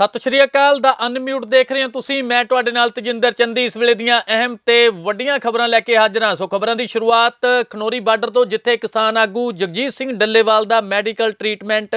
ਸਤਿ ਸ਼੍ਰੀ ਅਕਾਲ ਦਾ ਅਨਮਿਊਟ ਦੇਖ ਰਹੇ ਹੋ ਤੁਸੀਂ। ਮੈਂ ਤੁਹਾਡੇ ਨਾਲ ਤਜਿੰਦਰ ਚੰਦੀ। ਇਸ ਵੇਲੇ ਦੀਆਂ ਅਹਿਮ ਤੇ ਵੱਡੀਆਂ ਖਬਰਾਂ ਲੈ ਕੇ ਹਾਜ਼ਰ ਹਾਂ। ਸੋ ਖਬਰਾਂ ਦੀ ਸ਼ੁਰੂਆਤ ਖਨੋਰੀ ਬਾਰਡਰ ਤੋਂ, ਜਿੱਥੇ ਕਿਸਾਨ ਆਗੂ ਜਗਜੀਤ ਸਿੰਘ ਡੱਲੇਵਾਲ ਦਾ ਮੈਡੀਕਲ ਟ੍ਰੀਟਮੈਂਟ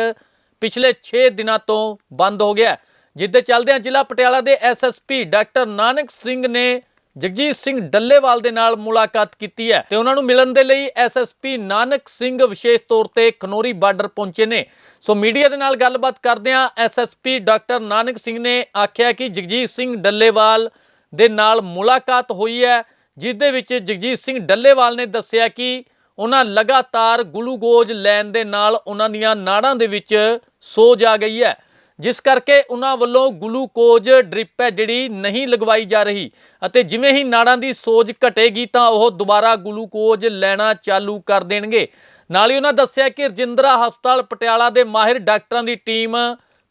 ਪਿਛਲੇ 6 ਦਿਨਾਂ ਤੋਂ ਬੰਦ ਹੋ ਗਿਆ। ਹੈ। ਜਿੱਦੇ ਚੱਲਦਿਆਂ ਜ਼ਿਲ੍ਹਾ ਪਟਿਆਲਾ ਦੇ ਐਸਐਸਪੀ ਡਾਕਟਰ ਨਾਨਕ ਸਿੰਘ ਨੇ ਜਗਜੀਤ ਸਿੰਘ ਡੱਲੇਵਾਲ ਦੇ ਨਾਲ ਮੁਲਾਕਾਤ ਕੀਤੀ ਹੈ ਤੇ ਉਹਨਾਂ ਨੂੰ ਮਿਲਣ ਦੇ ਲਈ ਐਸਐਸਪੀ ਨਾਨਕ ਸਿੰਘ ਵਿਸ਼ੇਸ਼ ਤੌਰ ਤੇ ਖਨੋਰੀ ਬਾਰਡਰ ਪਹੁੰਚੇ ਨੇ। ਸੋ ਮੀਡੀਆ ਦੇ ਨਾਲ ਗੱਲਬਾਤ ਕਰਦਿਆਂ ਐਸਐਸਪੀ ਡਾਕਟਰ ਨਾਨਕ ਸਿੰਘ ਨੇ ਆਖਿਆ ਕਿ ਜਗਜੀਤ ਸਿੰਘ ਡੱਲੇਵਾਲ ਦੇ ਨਾਲ ਮੁਲਾਕਾਤ ਹੋਈ ਹੈ ਜਿਸ ਦੇ ਵਿੱਚ ਜਗਜੀਤ ਸਿੰਘ ਡੱਲੇਵਾਲ ਨੇ ਦੱਸਿਆ ਕਿ ਉਹਨਾਂ ਲਗਾਤਾਰ ਗਲੂਕੋਜ਼ ਲੈਣ ਦੇ ਨਾਲ ਉਹਨਾਂ ਦੀਆਂ ਨਾੜਾਂ ਦੇ ਵਿੱਚ ਸੋਜ ਆ ਗਈ ਹੈ। ਜਿਸ ਕਰਕੇ ਉਹਨਾਂ ਵੱਲੋਂ ਗਲੂਕੋਜ਼ ਡ੍ਰਿਪ ਹੈ ਜਿਹੜੀ ਨਹੀਂ ਲਗਵਾਈ ਜਾ ਰਹੀ ਅਤੇ ਜਿਵੇਂ ਹੀ ਨਾੜਾਂ ਦੀ ਸੋਜ ਘਟੇਗੀ ਤਾਂ ਉਹ ਦੁਬਾਰਾ ਗਲੂਕੋਜ਼ ਲੈਣਾ ਚਾਲੂ ਕਰ ਦੇਣਗੇ। ਨਾਲ ਹੀ ਉਹਨਾਂ ਦੱਸਿਆ ਕਿ ਰਜਿੰਦਰਾ ਹਸਪਤਾਲ ਪਟਿਆਲਾ ਦੇ ਮਾਹਿਰ ਡਾਕਟਰਾਂ ਦੀ ਟੀਮ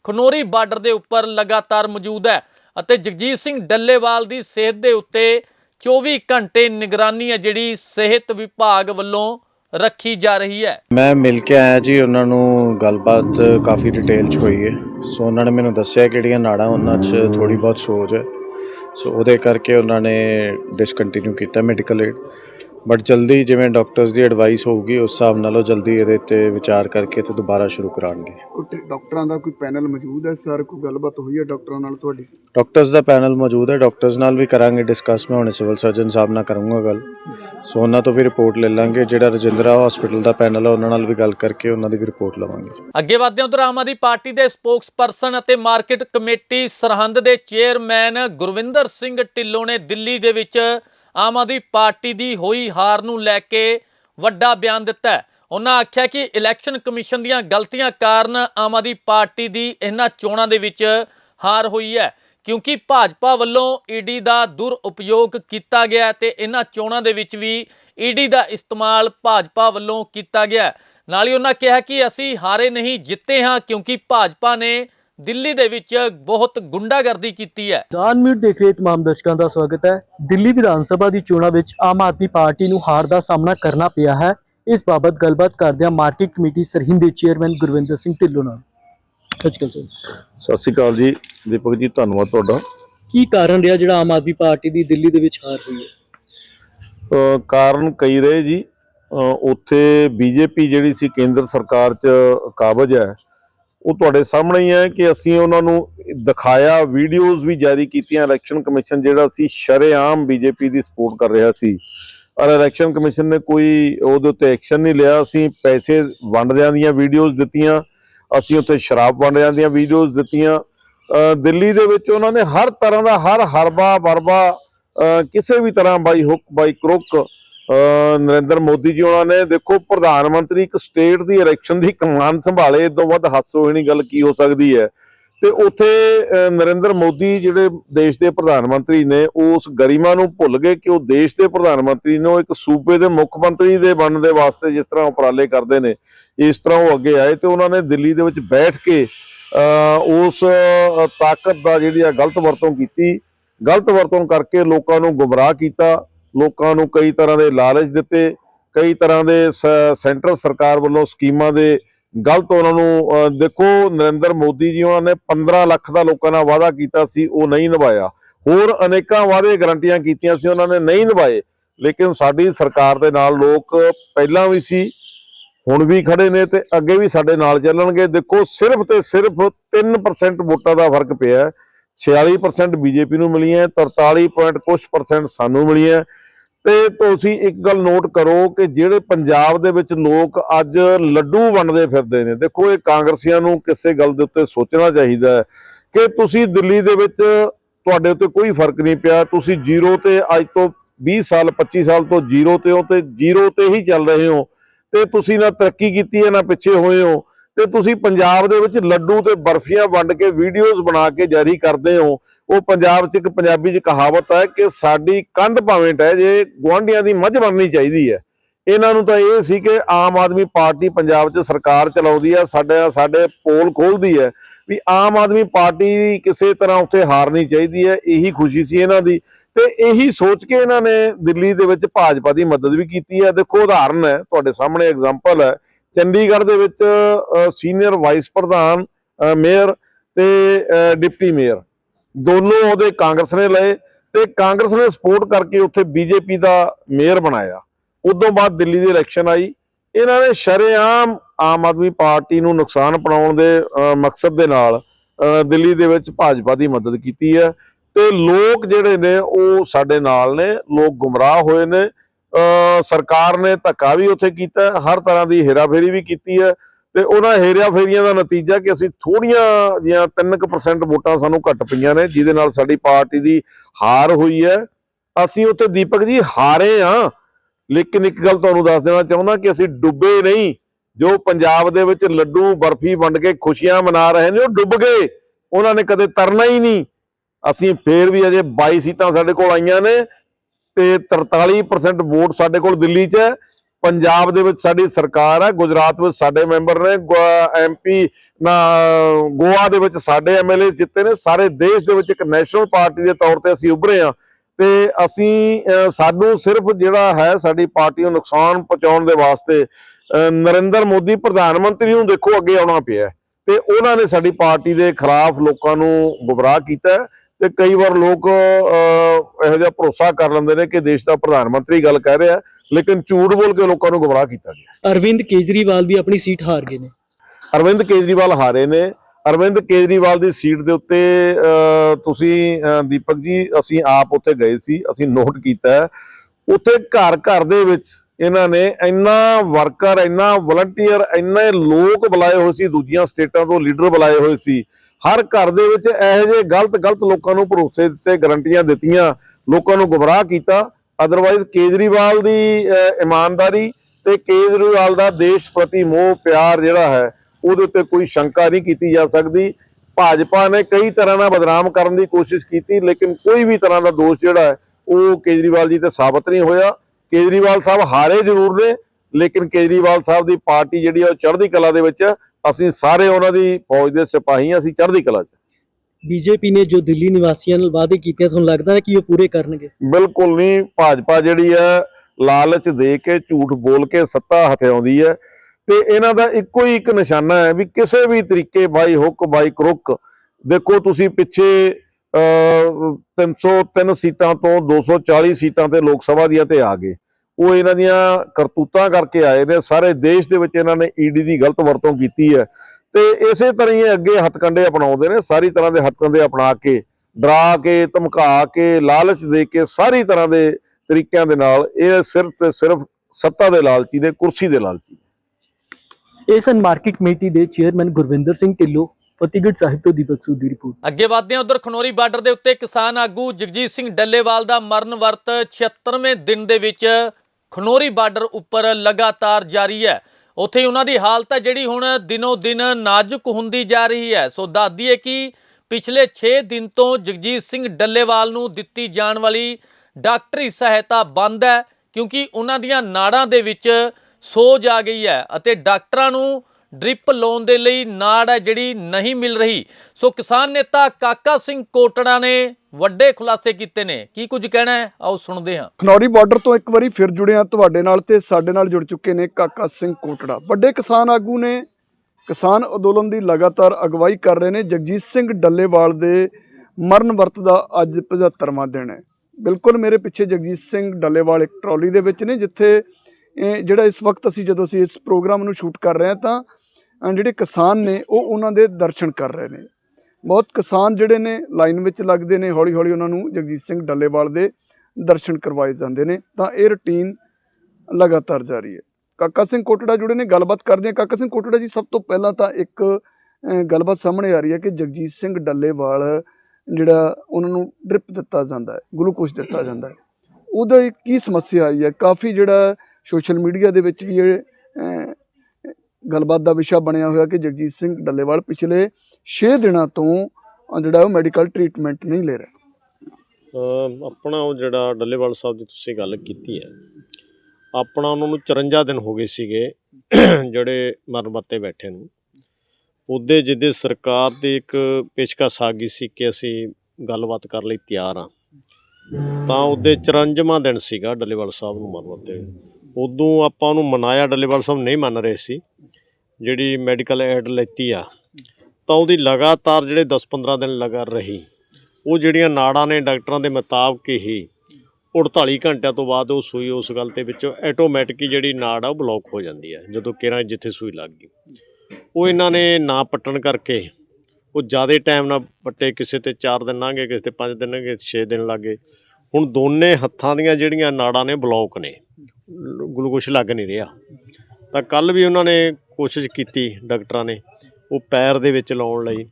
ਖਨੋਰੀ ਬਾਰਡਰ ਦੇ ਉੱਪਰ ਲਗਾਤਾਰ ਮੌਜੂਦ ਹੈ ਅਤੇ ਜਗਜੀਤ ਸਿੰਘ ਡੱਲੇਵਾਲ ਦੀ ਸਿਹਤ ਦੇ ਉੱਤੇ 24 ਘੰਟੇ ਨਿਗਰਾਨੀ ਹੈ ਜਿਹੜੀ ਸਿਹਤ ਵਿਭਾਗ ਵੱਲੋਂ ਰੱਖੀ ਜਾ ਰਹੀ ਹੈ। ਮੈਂ ਮਿਲ ਕੇ ਆਇਆ ਜੀ, ਉਹਨਾਂ ਨੂੰ ਗੱਲਬਾਤ ਕਾਫੀ ਡਿਟੇਲ 'ਚ ਹੋਈ ਹੈ। ਸੋ ਉਹਨਾਂ ਨੇ ਮੈਨੂੰ ਦੱਸਿਆ ਕਿਹੜੀਆਂ ਨਾੜਾਂ ਉਹਨਾਂ 'ਚ ਥੋੜੀ ਬਹੁਤ ਸੋਜ ਹੈ। ਸੋ ਉਹਦੇ ਕਰਕੇ ਉਹਨਾਂ ਨੇ ਡਿਸਕੰਟੀਨਿਊ ਕੀਤਾ ਮੈਡੀਕਲ ਏਡ ਬਟ ਜਲਦੀ ਜਿਵੇਂ ਡਾਕਟਰਸ ਦੀ ਐਡਵਾਈਸ ਹੋਊਗੀ ਉਸ ਹਿਸਾਬ ਨਾਲ ਉਹ ਜਲਦੀ ਇਹਦੇ ਤੇ ਵਿਚਾਰ ਕਰਕੇ ਤੇ ਦੁਬਾਰਾ ਸ਼ੁਰੂ ਕੋਈ ਟ- ਡਾਕਟਰਾਂ ਦਾ ਕੋਈ ਪੈਨਲ ਮੌਜੂਦ ਹੈ? ਸਰ ਕੋਈ ਗੱਲਬਾਤ ਹੋਈ ਹੈ ਡਾਕਟਰਾਂ ਨਾਲ ਤੁਹਾਡੀ? ਡਾਕਟਰਸ ਦਾ ਪੈਨਲ ਮੌਜੂਦ ਹੈ ਡਾਕਟਰਸ ਨਾਲ ਵੀ ਕਰਾਂਗੇ ਡਿਸਕਸ ਮੈਂ ਹੁਣੇ ਸਿਵਲ ਸਰਜਨ ਸਾਹਿਬ ਨਾਲ ਕਰੂੰਗਾ ਗੱਲ। ਸੋ ਉਹਨਾਂ ਤੋਂ ਵੀ ਰਿਪੋਰਟ ਲੈ ਲਾਂਗੇ ਜਿਹੜਾ ਰਜਿੰਦਰਾ ਹਸਪੀਟਲ ਦਾ ਪੈਨਲ ਹੈ ਉਹਨਾਂ ਨਾਲ ਵੀ ਗੱਲ ਕਰਕੇ ਉਹਨਾਂ ਦੀ ਵੀ ਰਿਪੋਰਟ ਲਵਾਂਗੇ। ਅੱਗੇ ਵਧਦੇ ਹਾਂ ਉਧਰ ਆਮ ਆਦਮੀ ਪਾਰਟੀ ਦੇ ਸਪੋਕਸਪਰਸਨ ਅਤੇ ਮਾਰਕੀਟ ਕਮੇਟੀ ਸਰਹੰਦ ਦੇ ਚੇਅਰਮੈਨ ਗੁਰਵਿੰਦਰ ਸਿੰਘ ਢਿੱਲੋਂ ਨੇ ਦਿੱਲੀ ਦੇ ਵਿੱਚ ਆਮ ਆਦਮੀ ਪਾਰਟੀ ਦੀ ਹੋਈ ਹਾਰ ਨੂੰ ਲੈ ਕੇ ਵੱਡਾ ਬਿਆਨ ਦਿੱਤਾ ਉਹਨਾਂ ਆਖਿਆ ਕਿ ਇਲੈਕਸ਼ਨ ਕਮਿਸ਼ਨ ਦੀਆਂ ਗਲਤੀਆਂ ਕਾਰਨ ਆਮ ਆਦਮੀ ਪਾਰਟੀ ਦੀ ਇਹਨਾਂ ਚੋਣਾਂ ਦੇ ਵਿੱਚ ਹਾਰ ਹੋਈ ਹੈ, ਕਿਉਂਕਿ ਭਾਜਪਾ ਵੱਲੋਂ ਈਡੀ ਦਾ ਦੁਰਉਪਯੋਗ ਕੀਤਾ ਗਿਆ ਹੈ ਤੇ ਇਹਨਾਂ ਚੋਣਾਂ ਦੇ ਵਿੱਚ ਵੀ ਈਡੀ ਦਾ ਇਸਤੇਮਾਲ ਭਾਜਪਾ ਵੱਲੋਂ ਕੀਤਾ ਗਿਆ। ਨਾਲ ਹੀ ਉਹਨਾਂ ਕਿਹਾ ਕਿ ਅਸੀਂ ਹਾਰੇ ਨਹੀਂ, ਜਿੱਤੇ ਹਾਂ, ਕਿਉਂਕਿ ਭਾਜਪਾ ਨੇ ਦਿੱਲੀ ਦੇ ਵਿੱਚ ਬਹੁਤ ਗੁੰਡਾਗਰਦੀ ਕੀਤੀ ਹੈ। ਦਾਨ ਮਿਊਟ ਦੇਖ ਰਹੇ ਤਮਾਮ ਦਰਸ਼ਕਾਂ ਦਾ ਸਵਾਗਤ ਹੈ। ਦਿੱਲੀ ਵਿਧਾਨ ਸਭਾ ਦੀ ਚੋਣਾਂ ਵਿੱਚ ਆਮ ਆਦਮੀ ਪਾਰਟੀ ਨੂੰ ਹਾਰ ਦਾ ਸਾਹਮਣਾ ਕਰਨਾ ਪਿਆ ਹੈ। ਇਸ ਬਾਬਤ ਗੱਲਬਾਤ ਕਰਦਿਆਂ ਮਾਰਕੀਟ ਕਮੇਟੀ ਸਰਹਿੰਦ ਦੇ ਚੇਅਰਮੈਨ ਗੁਰਵਿੰਦਰ ਸਿੰਘ ਢਿੱਲੋਂ ਨਾਲ। ਸਤਿ ਸ਼੍ਰੀ ਸਤਿ ਸ਼੍ਰੀ ਅਕਾਲ ਜੀ। ਦੀਪਕ ਜੀ ਧੰਨਵਾਦ ਤੁਹਾਡਾ। ਕੀ ਕਾਰਨ ਰਿਹਾ ਜਿਹੜਾ ਆਮ ਆਦਮੀ ਪਾਰਟੀ ਦੀ ਦਿੱਲੀ ਦੇ ਵਿੱਚ ਹਾਰ ਹੋਈ ਹੈ? ਕਾਰਨ ਕਈ ਰਹੇ ਜੀ। ਉੱਥੇ ਬੀਜੇਪੀ ਜਿਹੜੀ ਸੀ ਕੇਂਦਰ ਸਰਕਾਰ 'ਚ ਕਾਬਜ ਹੈ। ਉਹ ਤੁਹਾਡੇ ਸਾਹਮਣੇ ਹੀ ਹੈ ਕਿ ਅਸੀਂ ਉਹਨਾਂ ਨੂੰ ਦਿਖਾਇਆ ਵੀਡੀਓਜ਼ ਵੀ ਜਾਰੀ ਕੀਤੀਆਂ ਇਲੈਕਸ਼ਨ ਕਮਿਸ਼ਨ ਜਿਹੜਾ ਸੀ ਸ਼ਰੇਆਮ ਬੀਜੇਪੀ ਦੀ ਸਪੋਰਟ ਕਰ ਰਿਹਾ ਸੀ। ਔਰ ਇਲੈਕਸ਼ਨ ਕਮਿਸ਼ਨ ਨੇ ਕੋਈ ਉਹਦੇ ਉੱਤੇ ਐਕਸ਼ਨ ਨਹੀਂ ਲਿਆ। ਅਸੀਂ ਪੈਸੇ ਵੰਡਦਿਆਂ ਦੀਆਂ ਵੀਡੀਓਜ਼ ਦਿੱਤੀਆਂ, ਅਸੀਂ ਉੱਥੇ ਸ਼ਰਾਬ ਵੰਡਦਿਆਂ ਦੀਆਂ ਵੀਡੀਓਜ਼ ਦਿੱਤੀਆਂ। ਦਿੱਲੀ ਦੇ ਵਿੱਚ ਉਹਨਾਂ ਨੇ ਹਰ ਤਰ੍ਹਾਂ ਦਾ ਹਰ ਹਰਬਾ ਵਰਬਾ ਕਿਸੇ ਵੀ ਤਰ੍ਹਾਂ by hook, by crook Narendra Modi ji ਉਹਨਾਂ ਨੇ, ਦੇਖੋ ਪ੍ਰਧਾਨ ਮੰਤਰੀ ਇੱਕ ਸਟੇਟ ਦੀ ਇਲੈਕਸ਼ਨ ਦੀ ਕਮਾਨ ਸੰਭਾਲੇ ਇਦੋਂ ਵੱਧ ਹਾਸੋਹੀਣੀ ਗੱਲ ਕੀ ਹੋ ਸਕਦੀ ਹੈ? ਤੇ ਉੱਥੇ ਨਰਿੰਦਰ ਮੋਦੀ ਜਿਹੜੇ ਦੇਸ਼ ਦੇ ਪ੍ਰਧਾਨ ਮੰਤਰੀ ਨੇ ਉਸ ਗਰਿਮਾ ਨੂੰ ਭੁੱਲ ਗਏ ਕਿ ਉਹ ਦੇਸ਼ ਦੇ ਪ੍ਰਧਾਨ ਮੰਤਰੀ ਨੂੰ ਇੱਕ ਸੂਬੇ ਦੇ ਮੁੱਖ ਮੰਤਰੀ ਦੇ ਬਣਨ ਦੇ ਵਾਸਤੇ ਜਿਸ ਤਰ੍ਹਾਂ ਉਪਰਾਲੇ ਕਰਦੇ ਨੇ, ਇਸ ਤਰ੍ਹਾਂ ਉਹ ਅੱਗੇ ਆਏ ਤੇ ਉਹਨਾਂ ਨੇ ਦਿੱਲੀ ਦੇ ਵਿੱਚ ਬੈਠ ਕੇ ਉਸ ਤਾਕਤ ਦਾ ਜਿਹੜੀ ਆ ਗਲਤ ਵਰਤੋਂ ਕੀਤੀ, ਗਲਤ ਵਰਤੋਂ ਕਰਕੇ ਲੋਕਾਂ ਨੂੰ ਗੁੰਮਰਾਹ ਕੀਤਾ। ਲੋਕਾਂ ਨੂੰ ਕਈ ਤਰ੍ਹਾਂ ਦੇ ਲਾਲਚ ਦਿੱਤੇ, ਕਈ ਤਰ੍ਹਾਂ ਦੇ ਸੈਂਟਰ ਸਰਕਾਰ ਵੱਲੋਂ ਸਕੀਮਾਂ ਦੇ ਗਲਤ ਉਹਨਾਂ ਨੂੰ ਦੇਖੋ ਨਰਿੰਦਰ ਮੋਦੀ ਜੀ ਉਹਨਾਂ ਨੇ 15 ਲੱਖ ਦਾ ਲੋਕਾਂ ਨਾਲ ਵਾਅਦਾ ਕੀਤਾ ਸੀ, ਉਹ ਨਹੀਂ ਨਿਭਾਇਆ। ਹੋਰ ਅਨੇਕਾਂ ਵਾਅਦੇ ਗਰੰਟੀਆਂ ਕੀਤੀਆਂ ਸੀ, ਉਹਨਾਂ ਨੇ ਨਹੀਂ ਨਿਭਾਏ। ਲੇਕਿਨ ਸਾਡੀ ਸਰਕਾਰ ਦੇ ਨਾਲ ਲੋਕ ਪਹਿਲਾਂ ਵੀ ਸੀ, ਹੁਣ ਵੀ ਖੜੇ ਨੇ ਤੇ ਅੱਗੇ ਵੀ ਸਾਡੇ ਨਾਲ ਚੱਲਣਗੇ। ਦੇਖੋ ਸਿਰਫ ਤੇ ਸਿਰਫ 3% ਵੋਟਾਂ ਦਾ ਫ਼ਰਕ ਪਿਆ ਹੈ। 46% ਬੀਜੇਪੀ ਨੂੰ ਮਿਲੀਆਂ 43 ਪੁਆਇੰਟ ਕੁਛ ਪਰਸੈਂਟ ਸਾਨੂੰ ਮਿਲੀਆਂ ਤੇ ਤੁਸੀਂ ਇੱਕ ਗੱਲ ਨੋਟ ਕਰੋ ਕਿ ਜਿਹੜੇ ਪੰਜਾਬ ਦੇ ਵਿੱਚ ਲੋਕ ਅੱਜ ਲੱਡੂ ਵੰਡਦੇ ਫਿਰਦੇ ਨੇ, ਦੇਖੋ ਇਹ ਕਾਂਗਰਸੀਆਂ ਨੂੰ ਕਿਸੇ ਗੱਲ ਦੇ ਉੱਤੇ ਸੋਚਣਾ ਚਾਹੀਦਾ ਕਿ ਤੁਸੀਂ ਦਿੱਲੀ ਦੇ ਵਿੱਚ ਤੁਹਾਡੇ ਉੱਤੇ ਕੋਈ ਫ਼ਰਕ ਨਹੀਂ ਪਿਆ, ਤੁਸੀਂ ਜ਼ੀਰੋ ਤੇ ਅੱਜ ਤੋਂ 20 ਸਾਲ 25 ਸਾਲ ਤੋਂ ਜ਼ੀਰੋ ਤੇ ਹੋ ਤੇ ਜ਼ੀਰੋ ਤੇ ਹੀ ਚੱਲ ਰਹੇ ਹੋ ਤੇ ਤੁਸੀਂ ਨਾ ਤਰੱਕੀ ਕੀਤੀ ਹੈ, ਨਾ ਪਿੱਛੇ ਹੋਏ ਹੋ। ਤੇ ਤੁਸੀਂ ਪੰਜਾਬ ਦੇ ਵਿੱਚ ਲੱਡੂ ਤੇ ਬਰਫੀਆਂ ਵੰਡ ਕੇ ਵੀਡੀਓਜ਼ ਬਣਾ ਕੇ ਜਾਰੀ ਕਰਦੇ ਹੋ। ਉਹ ਪੰਜਾਬ 'ਚ ਇੱਕ ਪੰਜਾਬੀ 'ਚ ਕਹਾਵਤ ਹੈ ਕਿ ਸਾਡੀ ਕੰਧ ਭਾਵੇਂ ਟਹਿ ਜੇ, ਗੁਆਂਢੀਆਂ ਦੀ ਮੱਝ ਬਣਨੀ ਚਾਹੀਦੀ ਹੈ। ਇਹਨਾਂ ਨੂੰ ਤਾਂ ਇਹ ਸੀ ਕਿ ਆਮ ਆਦਮੀ ਪਾਰਟੀ ਪੰਜਾਬ 'ਚ ਸਰਕਾਰ ਚਲਾਉਂਦੀ ਹੈ ਸਾਡੇ ਸਾਡੇ ਪੋਲ ਖੋਲਦੀ ਹੈ ਵੀ ਆਮ ਆਦਮੀ ਪਾਰਟੀ ਕਿਸੇ ਤਰ੍ਹਾਂ ਉੱਥੇ ਹਾਰਨੀ ਚਾਹੀਦੀ ਹੈ, ਇਹੀ ਖੁਸ਼ੀ ਸੀ ਇਹਨਾਂ ਦੀ। ਤੇ ਇਹੀ ਸੋਚ ਕੇ ਇਹਨਾਂ ਨੇ ਦਿੱਲੀ ਦੇ ਵਿੱਚ ਭਾਜਪਾ ਦੀ ਮਦਦ ਵੀ ਕੀਤੀ ਹੈ। ਦੇਖੋ, ਉਦਾਹਰਨ ਹੈ, ਤੁਹਾਡੇ ਸਾਹਮਣੇ ਐਗਜ਼ਾਮਪਲ ਹੈ ਚੰਡੀਗੜ੍ਹ ਦੇ ਵਿੱਚ ਸੀਨੀਅਰ ਵਾਈਸ ਪ੍ਰਧਾਨ ਮੇਅਰ ਤੇ ਡਿਪਟੀ ਮੇਅਰ। ਦੋਨੋਂ ਉਹਦੇ ਕਾਂਗਰਸ ਨੇ ਲਏ ਤੇ ਕਾਂਗਰਸ ਨੇ ਸਪੋਰਟ ਕਰਕੇ ਉੱਥੇ ਬੀਜੇਪੀ ਦਾ ਮੇਅਰ ਬਣਾਇਆ। ਉਦੋਂ ਬਾਅਦ ਦਿੱਲੀ ਦੀ ਇਲੈਕਸ਼ਨ ਆਈ। ਇਹਨਾਂ ਨੇ ਸ਼ਰੇਆਮ ਆਮ ਆਦਮੀ ਪਾਰਟੀ ਨੂੰ ਨੁਕਸਾਨ ਪਹੁੰਚਾਉਣ ਦੇ ਮਕਸਦ ਦੇ ਨਾਲ ਦਿੱਲੀ ਦੇ ਵਿੱਚ ਭਾਜਪਾ ਦੀ ਮਦਦ ਕੀਤੀ ਹੈ ਤੇ ਲੋਕ ਜਿਹੜੇ ਨੇ ਉਹ ਸਾਡੇ ਨਾਲ ਨੇ, ਲੋਕ ਗੁੰਮਰਾਹ ਹੋਏ ਨੇ ਸਰਕਾਰ ਨੇ ਧੱਕਾ ਵੀ ਉੱਥੇ ਕੀਤਾ, ਹਰ ਤਰ੍ਹਾਂ ਦੀ ਹੇਰਾਫੇਰੀ ਵੀ ਕੀਤੀ ਹੈ ਤੇ ਉਹਨਾਂ ਹੇਰਾ ਫੇਰੀਆਂ ਦਾ ਨਤੀਜਾ ਕਿ ਅਸੀਂ ਥੋੜੀਆਂ ਜਿਹੀਆਂ 3% ਵੋਟਾਂ ਸਾਨੂੰ ਘੱਟ ਪਈਆਂ ਨੇ, ਜਿਹਦੇ ਨਾਲ ਸਾਡੀ ਪਾਰਟੀ ਦੀ ਹਾਰ ਹੋਈ ਹੈ। ਅਸੀਂ ਉੱਥੇ ਦੀਪਕ ਜੀ ਹਾਰੇ ਆ ਲੇਕਿਨ ਇੱਕ ਗੱਲ ਤੁਹਾਨੂੰ ਦੱਸ ਦੇਣਾ ਚਾਹੁੰਦਾ ਕਿ ਅਸੀਂ ਡੁੱਬੇ ਨਹੀਂ, ਜੋ ਪੰਜਾਬ ਦੇ ਵਿੱਚ ਲੱਡੂ, ਬਰਫੀ ਵੰਡ ਕੇ ਖੁਸ਼ੀਆਂ ਮਨਾ ਰਹੇ ਨੇ, ਉਹ ਡੁੱਬ ਗਏ, ਉਹਨਾਂ ਨੇ ਕਦੇ ਤਰਨਾ ਹੀ ਨਹੀਂ। ਅਸੀਂ ਫੇਰ ਵੀ ਅਜੇ 22 ਸੀਟਾਂ ਸਾਡੇ ਕੋਲ ਆਈਆਂ ਨੇ ਤੇ 43% ਵੋਟ ਸਾਡੇ ਕੋਲ ਦਿੱਲੀ 'ਚ ਹੈ। ਪੰਜਾਬ ਦੇ ਵਿੱਚ ਸਾਡੀ ਸਰਕਾਰ ਹੈ, ਗੁਜਰਾਤ ਵਿੱਚ ਸਾਡੇ ਮੈਂਬਰ ਨੇ ਐਮਪੀ ਨਾ, ਗੋਆ ਦੇ ਵਿੱਚ ਸਾਡੇ ਐਮਐਲਏ ਜਿੱਤੇ ਨੇ, ਸਾਰੇ ਦੇਸ਼ ਦੇ ਵਿੱਚ ਇੱਕ ਨੈਸ਼ਨਲ ਪਾਰਟੀ ਦੇ ਤੌਰ ਤੇ ਅਸੀਂ ਉੱਭਰੇ ਆ ਤੇ ਅਸੀਂ ਸਾਨੂੰ ਸਿਰਫ ਜਿਹੜਾ ਹੈ ਸਾਡੀ ਪਾਰਟੀ ਨੂੰ ਨੁਕਸਾਨ ਪਹੁੰਚਾਉਣ ਦੇ ਵਾਸਤੇ ਨਰਿੰਦਰ ਮੋਦੀ ਪ੍ਰਧਾਨ ਮੰਤਰੀ ਨੂੰ ਦੇਖੋ ਅੱਗੇ ਆਉਣਾ ਪਿਆ ਹੈ। ਤੇ ਉਹਨਾਂ ਨੇ ਸਾਡੀ ਪਾਰਟੀ ਦੇ ਖਿਲਾਫ ਲੋਕਾਂ ਨੂੰ ਗੁੰਮਰਾਹ ਕੀਤਾ ਤੇ ਕਈ ਵਾਰ ਲੋਕ ਇਹੋ ਜਿਹਾ ਭਰੋਸਾ ਕਰ ਲੈਂਦੇ ਨੇ ਕਿ ਦੇਸ਼ ਦਾ ਪ੍ਰਧਾਨ ਮੰਤਰੀ ਗੱਲ ਕਹਿ ਰਿਹਾ ਲੇਕਿਨ ਝੂਠ ਬੋਲ ਕੇ ਲੋਕਾਂ ਨੂੰ ਗੁੰਮਰਾਹ ਕੀਤਾ ਗਿਆ। ਅਰਵਿੰਦ ਕੇਜਰੀਵਾਲ ਵੀ ਆਪਣੀ ਸੀਟ ਹਾਰ ਗਏ ਨੇ। ਅਰਵਿੰਦ ਕੇਜਰੀਵਾਲ ਹਾਰੇ ਨੇ। ਅਰਵਿੰਦ ਕੇਜਰੀਵਾਲ ਦੀ ਸੀਟ ਦੇ ਉੱਤੇ ਤੁਸੀਂ ਦੀਪਕ ਜੀ ਅਸੀਂ ਆਪ ਉੱਥੇ ਗਏ ਸੀ ਅਸੀਂ ਨੋਟ ਕੀਤਾ ਉੱਥੇ ਘਰ ਘਰ ਦੇ ਵਿੱਚ ਇਹਨਾਂ ਨੇ ਇੰਨਾ ਵਰਕਰ ਇੰਨਾ ਵਲੰਟੀਅਰ ਇੰਨੇ ਲੋਕ ਬੁਲਾਏ ਹੋਏ ਸੀ ਦੂਜੀਆਂ ਸਟੇਟਾਂ ਤੋਂ ਲੀਡਰ ਬੁਲਾਏ ਹੋਏ ਸੀ। ਹਰ ਘਰ ਦੇ ਵਿੱਚ ਇਹੋ ਜਿਹੇ ਗਲਤ ਗਲਤ ਲੋਕਾਂ ਨੂੰ ਭਰੋਸੇ ਦਿੱਤੇ, ਗਰੰਟੀਆਂ ਦਿੱਤੀਆਂ, ਲੋਕਾਂ ਨੂੰ ਗੁੰਮਰਾਹ ਕੀਤਾ। ਅਦਰਵਾਈਜ਼ ਕੇਜਰੀਵਾਲ ਦੀ ਇਮਾਨਦਾਰੀ ਤੇ ਕੇਜਰੀਵਾਲ ਦਾ ਦੇਸ਼ ਪ੍ਰਤੀ ਮੋਹ, ਪਿਆਰ ਜਿਹੜਾ ਹੈ, ਉਹਦੇ ਉੱਤੇ ਕੋਈ ਸ਼ੰਕਾ ਨਹੀਂ ਕੀਤੀ ਜਾ ਸਕਦੀ। ਭਾਜਪਾ ਨੇ ਕਈ ਤਰ੍ਹਾਂ ਨਾਲ ਬਦਨਾਮ ਕਰਨ ਦੀ ਕੋਸ਼ਿਸ਼ ਕੀਤੀ, ਲੇਕਿਨ ਕੋਈ ਵੀ ਤਰ੍ਹਾਂ ਦਾ ਦੋਸ਼ ਜਿਹੜਾ ਹੈ, ਉਹ ਕੇਜਰੀਵਾਲ ਜੀ ਤੇ ਸਾਬਤ ਨਹੀਂ ਹੋਇਆ। ਕੇਜਰੀਵਾਲ ਸਾਹਿਬ ਹਾਰੇ ਜ਼ਰੂਰ ਨੇ, ਲੇਕਿਨ ਕੇਜਰੀਵਾਲ ਸਾਹਿਬ ਦੀ ਪਾਰਟੀ ਜਿਹੜੀ ਆ ਉਹ ਚੜ੍ਹਦੀ ਕਲਾ ਦੇ ਵਿੱਚ ਅਸੀਂ ਸਾਰੇ ਉਹਨਾਂ ਦੀ ਫੌਜ ਦੇ ਸਿਪਾਹੀ ਅਸੀਂ ਚੜ੍ਹਦੀ ਕਲਾ 'ਚ। ਬੀਜੇਪੀ ਨੇ ਜੋ ਦਿੱਲੀ ਨਿਵਾਸੀਆਂ ਨਾਲ ਵਾਅਦੇ ਕੀਤੇ ਤੁਹਾਨੂੰ ਲੱਗਦਾ ਹੈ ਕਿ ਉਹ ਪੂਰੇ ਕਰਨਗੇ? ਬਿਲਕੁਲ ਨਹੀਂ ਭਾਜਪਾ ਜਿਹੜੀ ਹੈ ਲਾਲਚ ਦੇ ਕੇ ਝੂਠ ਬੋਲ ਕੇ ਸੱਤਾ ਹਥਿਆਉਂਦੀ ਹੈ। ਤੇ ਇਹਨਾਂ ਦਾ ਇੱਕੋ ਹੀ ਇੱਕ ਨਿਸ਼ਾਨਾ ਹੈ ਵੀ ਕਿਸੇ ਵੀ ਤਰੀਕੇ ਬਾਈ ਹੁੱਕ ਬਾਈ ਕਰੁੱਕ ਦੇਖੋ ਤੁਸੀਂ ਪਿੱਛੇ ਅਹ, 303 ਸੀਟਾਂ ਤੋਂ 240 ਸੀਟਾਂ ਤੇ ਲੋਕ ਸਭਾ ਦੀਆਂ ਤੇ ਆ ਗਏ। ਉਹ ਇਹਨਾਂ ਦੀਆਂ ਕਰਤੂਤਾਂ ਕਰਕੇ ਆਏ ਨੇ ਸਾਰੇ ਦੇਸ਼ ਦੇ ਵਿੱਚ ਇਹਨਾਂ ਨੇ ਈਡੀ ਦੀ ਗਲਤ ਵਰਤੋਂ ਕੀਤੀ ਹੈ। ਤੇ ਇਸੇ ਤਰ੍ਹਾਂ ਹੀ ਅੱਗੇ ਹੱਥਕੰਡੇ ਅਪਣਾਉਂਦੇ ਨੇ ਸਾਰੀ ਤਰ੍ਹਾਂ ਦੇ ਹੱਥਕੰਡੇ ਅਪਣਾ ਕੇ ਡਰਾ ਕੇ ਧਮਕਾ ਕੇ ਲਾਲਚ ਦੇ ਕੇ ਸਾਰੀ ਤਰ੍ਹਾਂ ਦੇ ਤਰੀਕਿਆਂ ਦੇ ਨਾਲ ਇਹ ਸਿਰਫ ਤੇ ਸਿਰਫ ਸੱਤਾ ਦੇ ਲਾਲਚੀ ਦੇ ਕੁਰਸੀ ਦੇ ਲਾਲਚੀ ਇਹ ਸਨ ਮਾਰਕੀਟ ਕਮੇਟੀ ਦੇ ਚੇਅਰਮੈਨ ਗੁਰਵਿੰਦਰ ਸਿੰਘ ਢਿੱਲੋਂ ਫਤਿਹਗੜ੍ਹ ਸਾਹਿਬ ਤੋਂ ਦੀਪਕ ਸੂਦ ਦੀ ਰਿਪੋਰਟ। ਅੱਗੇ ਵਧਦੇ ਹਾਂ ਉਧਰ ਖਨੋਰੀ ਬਾਰਡਰ ਦੇ ਉੱਤੇ ਕਿਸਾਨ ਆਗੂ ਜਗਜੀਤ ਸਿੰਘ ਡੱਲੇਵਾਲ ਦਾ ਮਰਨ ਵਰਤ 76ਵੇਂ ਦਿਨ ਦੇ ਵਿੱਚ ਖਨੋਰੀ ਬਾਰਡਰ ਉੱਪਰ ਲਗਾਤਾਰ ਜਾਰੀ ਹੈ। ਉੱਥੇ ਉਹਨਾਂ ਦੀ ਹਾਲਤ ਹੈ ਜਿਹੜੀ ਹੁਣ ਦਿਨੋ ਦਿਨ ਨਾਜ਼ੁਕ ਹੁੰਦੀ ਜਾ ਰਹੀ ਹੈ। ਸੋ ਦੱਸਦੀ ਹੈ ਕਿ ਪਿਛਲੇ 6 ਦਿਨ ਤੋਂ ਜਗਜੀਤ ਸਿੰਘ ਡੱਲੇਵਾਲ ਨੂੰ ਦਿੱਤੀ ਜਾਣ ਵਾਲੀ ਡਾਕਟਰੀ ਸਹਾਇਤਾ ਬੰਦ ਹੈ, ਕਿਉਂਕਿ ਉਹਨਾਂ ਦੀਆਂ ਨਾੜਾਂ ਦੇ ਵਿੱਚ ਸੋਜ ਆ ਗਈ ਹੈ ਅਤੇ ਡਾਕਟਰਾਂ ਨੂੰ ਡ੍ਰਿਪ ਲੋਨ ਦੇ ਲਈ ਨਾੜ ਹੈ ਜਿਹੜੀ ਨਹੀਂ ਮਿਲ ਰਹੀ। ਸੋ ਕਿਸਾਨ ਨੇਤਾ ਕਾਕਾ ਸਿੰਘ ਕੋਟੜਾ ਨੇ ਵੱਡੇ ਖੁਲਾਸੇ ਕੀਤੇ ਨੇ। ਕੀ ਕੁਝ ਕਹਿਣਾ ਹੈ? ਆਓ ਸੁਣਦੇ ਹਾਂ। ਖਨੌਰੀ ਬਾਰਡਰ ਤੋਂ ਇੱਕ ਵਾਰੀ ਫਿਰ ਜੁੜੇ ਆ ਤੁਹਾਡੇ ਨਾਲ ਤੇ ਸਾਡੇ ਨਾਲ ਜੁੜ ਚੁੱਕੇ ਨੇ ਕਾਕਾ ਸਿੰਘ ਕੋਟੜਾ। ਵੱਡੇ ਕਿਸਾਨ ਆਗੂ ਨੇ, ਕਿਸਾਨ ਅੰਦੋਲਨ ਦੀ ਲਗਾਤਾਰ ਅਗਵਾਈ ਕਰ ਰਹੇ ਨੇ। ਜਗਜੀਤ ਸਿੰਘ ਡੱਲੇਵਾਲ ਦੇ ਮਰਨ ਵਰਤ ਦਾ ਅੱਜ 75ਵਾਂ ਦਿਨ ਹੈ। ਬਿਲਕੁਲ ਮੇਰੇ ਪਿੱਛੇ ਜਗਜੀਤ ਸਿੰਘ ਡੱਲੇਵਾਲ ਇੱਕ ਟਰਾਲੀ ਦੇ ਵਿੱਚ ਨੇ, ਜਿੱਥੇ ਜਿਹੜਾ ਇਸ ਵਕਤ ਅਸੀਂ ਜਦੋਂ ਅਸੀਂ ਇਸ ਪ੍ਰੋਗਰਾਮ ਨੂੰ ਸ਼ੂਟ ਕਰ ਰਹੇ ਹਾਂ ਤਾਂ ਜਿਹੜੇ ਕਿਸਾਨ ਨੇ, ਉਹ ਉਹਨਾਂ ਦੇ ਦਰਸ਼ਨ ਕਰ ਰਹੇ ਨੇ। ਬਹੁਤ ਕਿਸਾਨ ਜਿਹੜੇ ਨੇ, ਲਾਈਨ ਵਿੱਚ ਲੱਗਦੇ ਨੇ ਹੌਲੀ ਹੌਲੀ ਉਹਨਾਂ ਨੂੰ ਜਗਜੀਤ ਸਿੰਘ ਡੱਲੇਵਾਲ ਦੇ ਦਰਸ਼ਨ ਕਰਵਾਏ ਜਾਂਦੇ ਨੇ। ਤਾਂ ਇਹ ਰੁਟੀਨ ਲਗਾਤਾਰ ਜਾਰੀ ਹੈ। ਕਾਕਾ ਸਿੰਘ ਕੋਟੜਾ ਜੁੜੇ ਨੇ, ਗੱਲਬਾਤ ਕਰਦੇ ਆ ਕਾਕਾ ਸਿੰਘ ਕੋਟੜਾ ਜੀ, ਸਭ ਤੋਂ ਪਹਿਲਾਂ ਤਾਂ ਇੱਕ ਗੱਲਬਾਤ ਸਾਹਮਣੇ ਆ ਰਹੀ ਹੈ ਕਿ ਜਗਜੀਤ ਸਿੰਘ ਡੱਲੇਵਾਲ ਜਿਹੜਾ ਉਹਨਾਂ ਨੂੰ ਡ੍ਰਿਪ ਦਿੱਤਾ ਜਾਂਦਾ ਹੈ, ਗਲੂਕੋਜ਼ ਦਿੱਤਾ ਜਾਂਦਾ ਹੈ। ਉਹਦਾ ਕੀ ਸਮੱਸਿਆ ਆਈ ਹੈ? ਕਾਫੀ ਜਿਹੜਾ ਸੋਸ਼ਲ ਮੀਡੀਆ ਦੇ ਵਿੱਚ ਵੀ ਇਹ ਗੱਲਬਾਤ ਦਾ ਵਿਸ਼ਾ ਬਣਿਆ ਹੋਇਆ ਕਿ ਜਗਜੀਤ ਸਿੰਘ ਡੱਲੇਵਾਲ ਪਿਛਲੇ 6 ਦਿਨਾਂ ਤੋਂ ਜਿਹੜਾ ਉਹ ਮੈਡੀਕਲ ਟ੍ਰੀਟਮੈਂਟ ਨਹੀਂ ਲੈ ਰਿਹਾ। ਆਪਣਾ ਉਹ ਜਿਹੜਾ ਡੱਲੇਵਾਲ ਸਾਹਿਬ ਦੀ ਤੁਸੀਂ ਗੱਲ ਕੀਤੀ ਹੈ, ਆਪਣਾ ਉਹਨਾਂ ਨੂੰ 54 ਦਿਨ ਹੋ ਗਏ ਸੀਗੇ, ਜਿਹੜੇ ਮਰਨ ਮੱਤੇ ਬੈਠੇ ਨੂੰ। ਉਹਦੇ ਜਿੱਦੇ ਸਰਕਾਰ ਦੀ ਇੱਕ ਪੇਸ਼ਕਸ਼ ਆ ਗਈ ਸੀ ਕਿ ਅਸੀਂ ਗੱਲਬਾਤ ਕਰਨ ਲਈ ਤਿਆਰ ਆ ਤਾਂ ਉਹਦੇ 54ਵਾਂ ਦਿਨ ਸੀਗਾ ਡੱਲੇਵਾਲ ਸਾਹਿਬ ਨੂੰ ਮਰਨ ਮੱਤੇ ਉਦੋਂ ਆਪਾਂ ਉਹਨੂੰ ਮਨਾਇਆ, ਡੱਲੇਵਾਲ ਸਾਹਿਬ ਨਹੀਂ ਮੰਨ ਰਹੇ ਸੀ, ਜਿਹੜੀ ਮੈਡੀਕਲ ਐਡ ਲੈਤੀ ਆ। ਤਾਂ ਉਹਦੀ ਲਗਾਤਾਰ ਜਿਹੜੇ 10-15 ਦਿਨ ਲਗਾ ਰਹੀ, ਉਹ ਜਿਹੜੀਆਂ ਨਾੜਾਂ ਨੇ ਡਾਕਟਰਾਂ ਦੇ ਮੁਤਾਬਕ ਹੀ 48 ਘੰਟਿਆਂ ਤੋਂ ਬਾਅਦ ਉਹ ਸੂਈ, ਉਸ ਗੱਲ ਤੇ ਵਿੱਚੋਂ ਆਟੋਮੈਟਿਕ ਹੀ ਜਿਹੜੀ ਨਾੜ ਆ, ਉਹ ਬਲੌਕ ਹੋ ਜਾਂਦੀ ਹੈ ਜਦੋਂ ਕਿਰਾਂ ਜਿੱਥੇ ਸੂਈ ਲੱਗ ਗਈ। ਉਹ ਇਹਨਾਂ ਨੇ ਨਾ ਪੱਟਣ ਕਰਕੇ, ਉਹ ਜ਼ਿਆਦਾ ਟਾਈਮ ਨਾ ਪੱਟੇ, ਕਿਸੇ ਤੇ 4 ਦਿਨ ਲੰਘੇ ਕਿਸੇ ਤੇ 5 ਦਿਨ ਲੰਘੇ 6 ਦਿਨ ਲੱਗੇ ਹੁਣ ਦੋਨੇ ਹੱਥਾਂ ਦੀਆਂ ਜਿਹੜੀਆਂ ਨਾੜਾਂ ਨੇ ਬਲੌਕ ਨੇ। ਗਲੂਕੋਸ਼ ਲੱਗ ਨਹੀਂ ਰਿਹਾ। ਤਾਂ ਕੱਲ ਵੀ ਉਹਨਾਂ ਨੇ ਕੋਸ਼ਿਸ਼ ਕੀਤੀ ਡਾਕਟਰਾਂ ਨੇ, ਉਹ ਪੈਰ ਦੇ ਵਿੱਚ ਲਾਉਣ ਲਈ।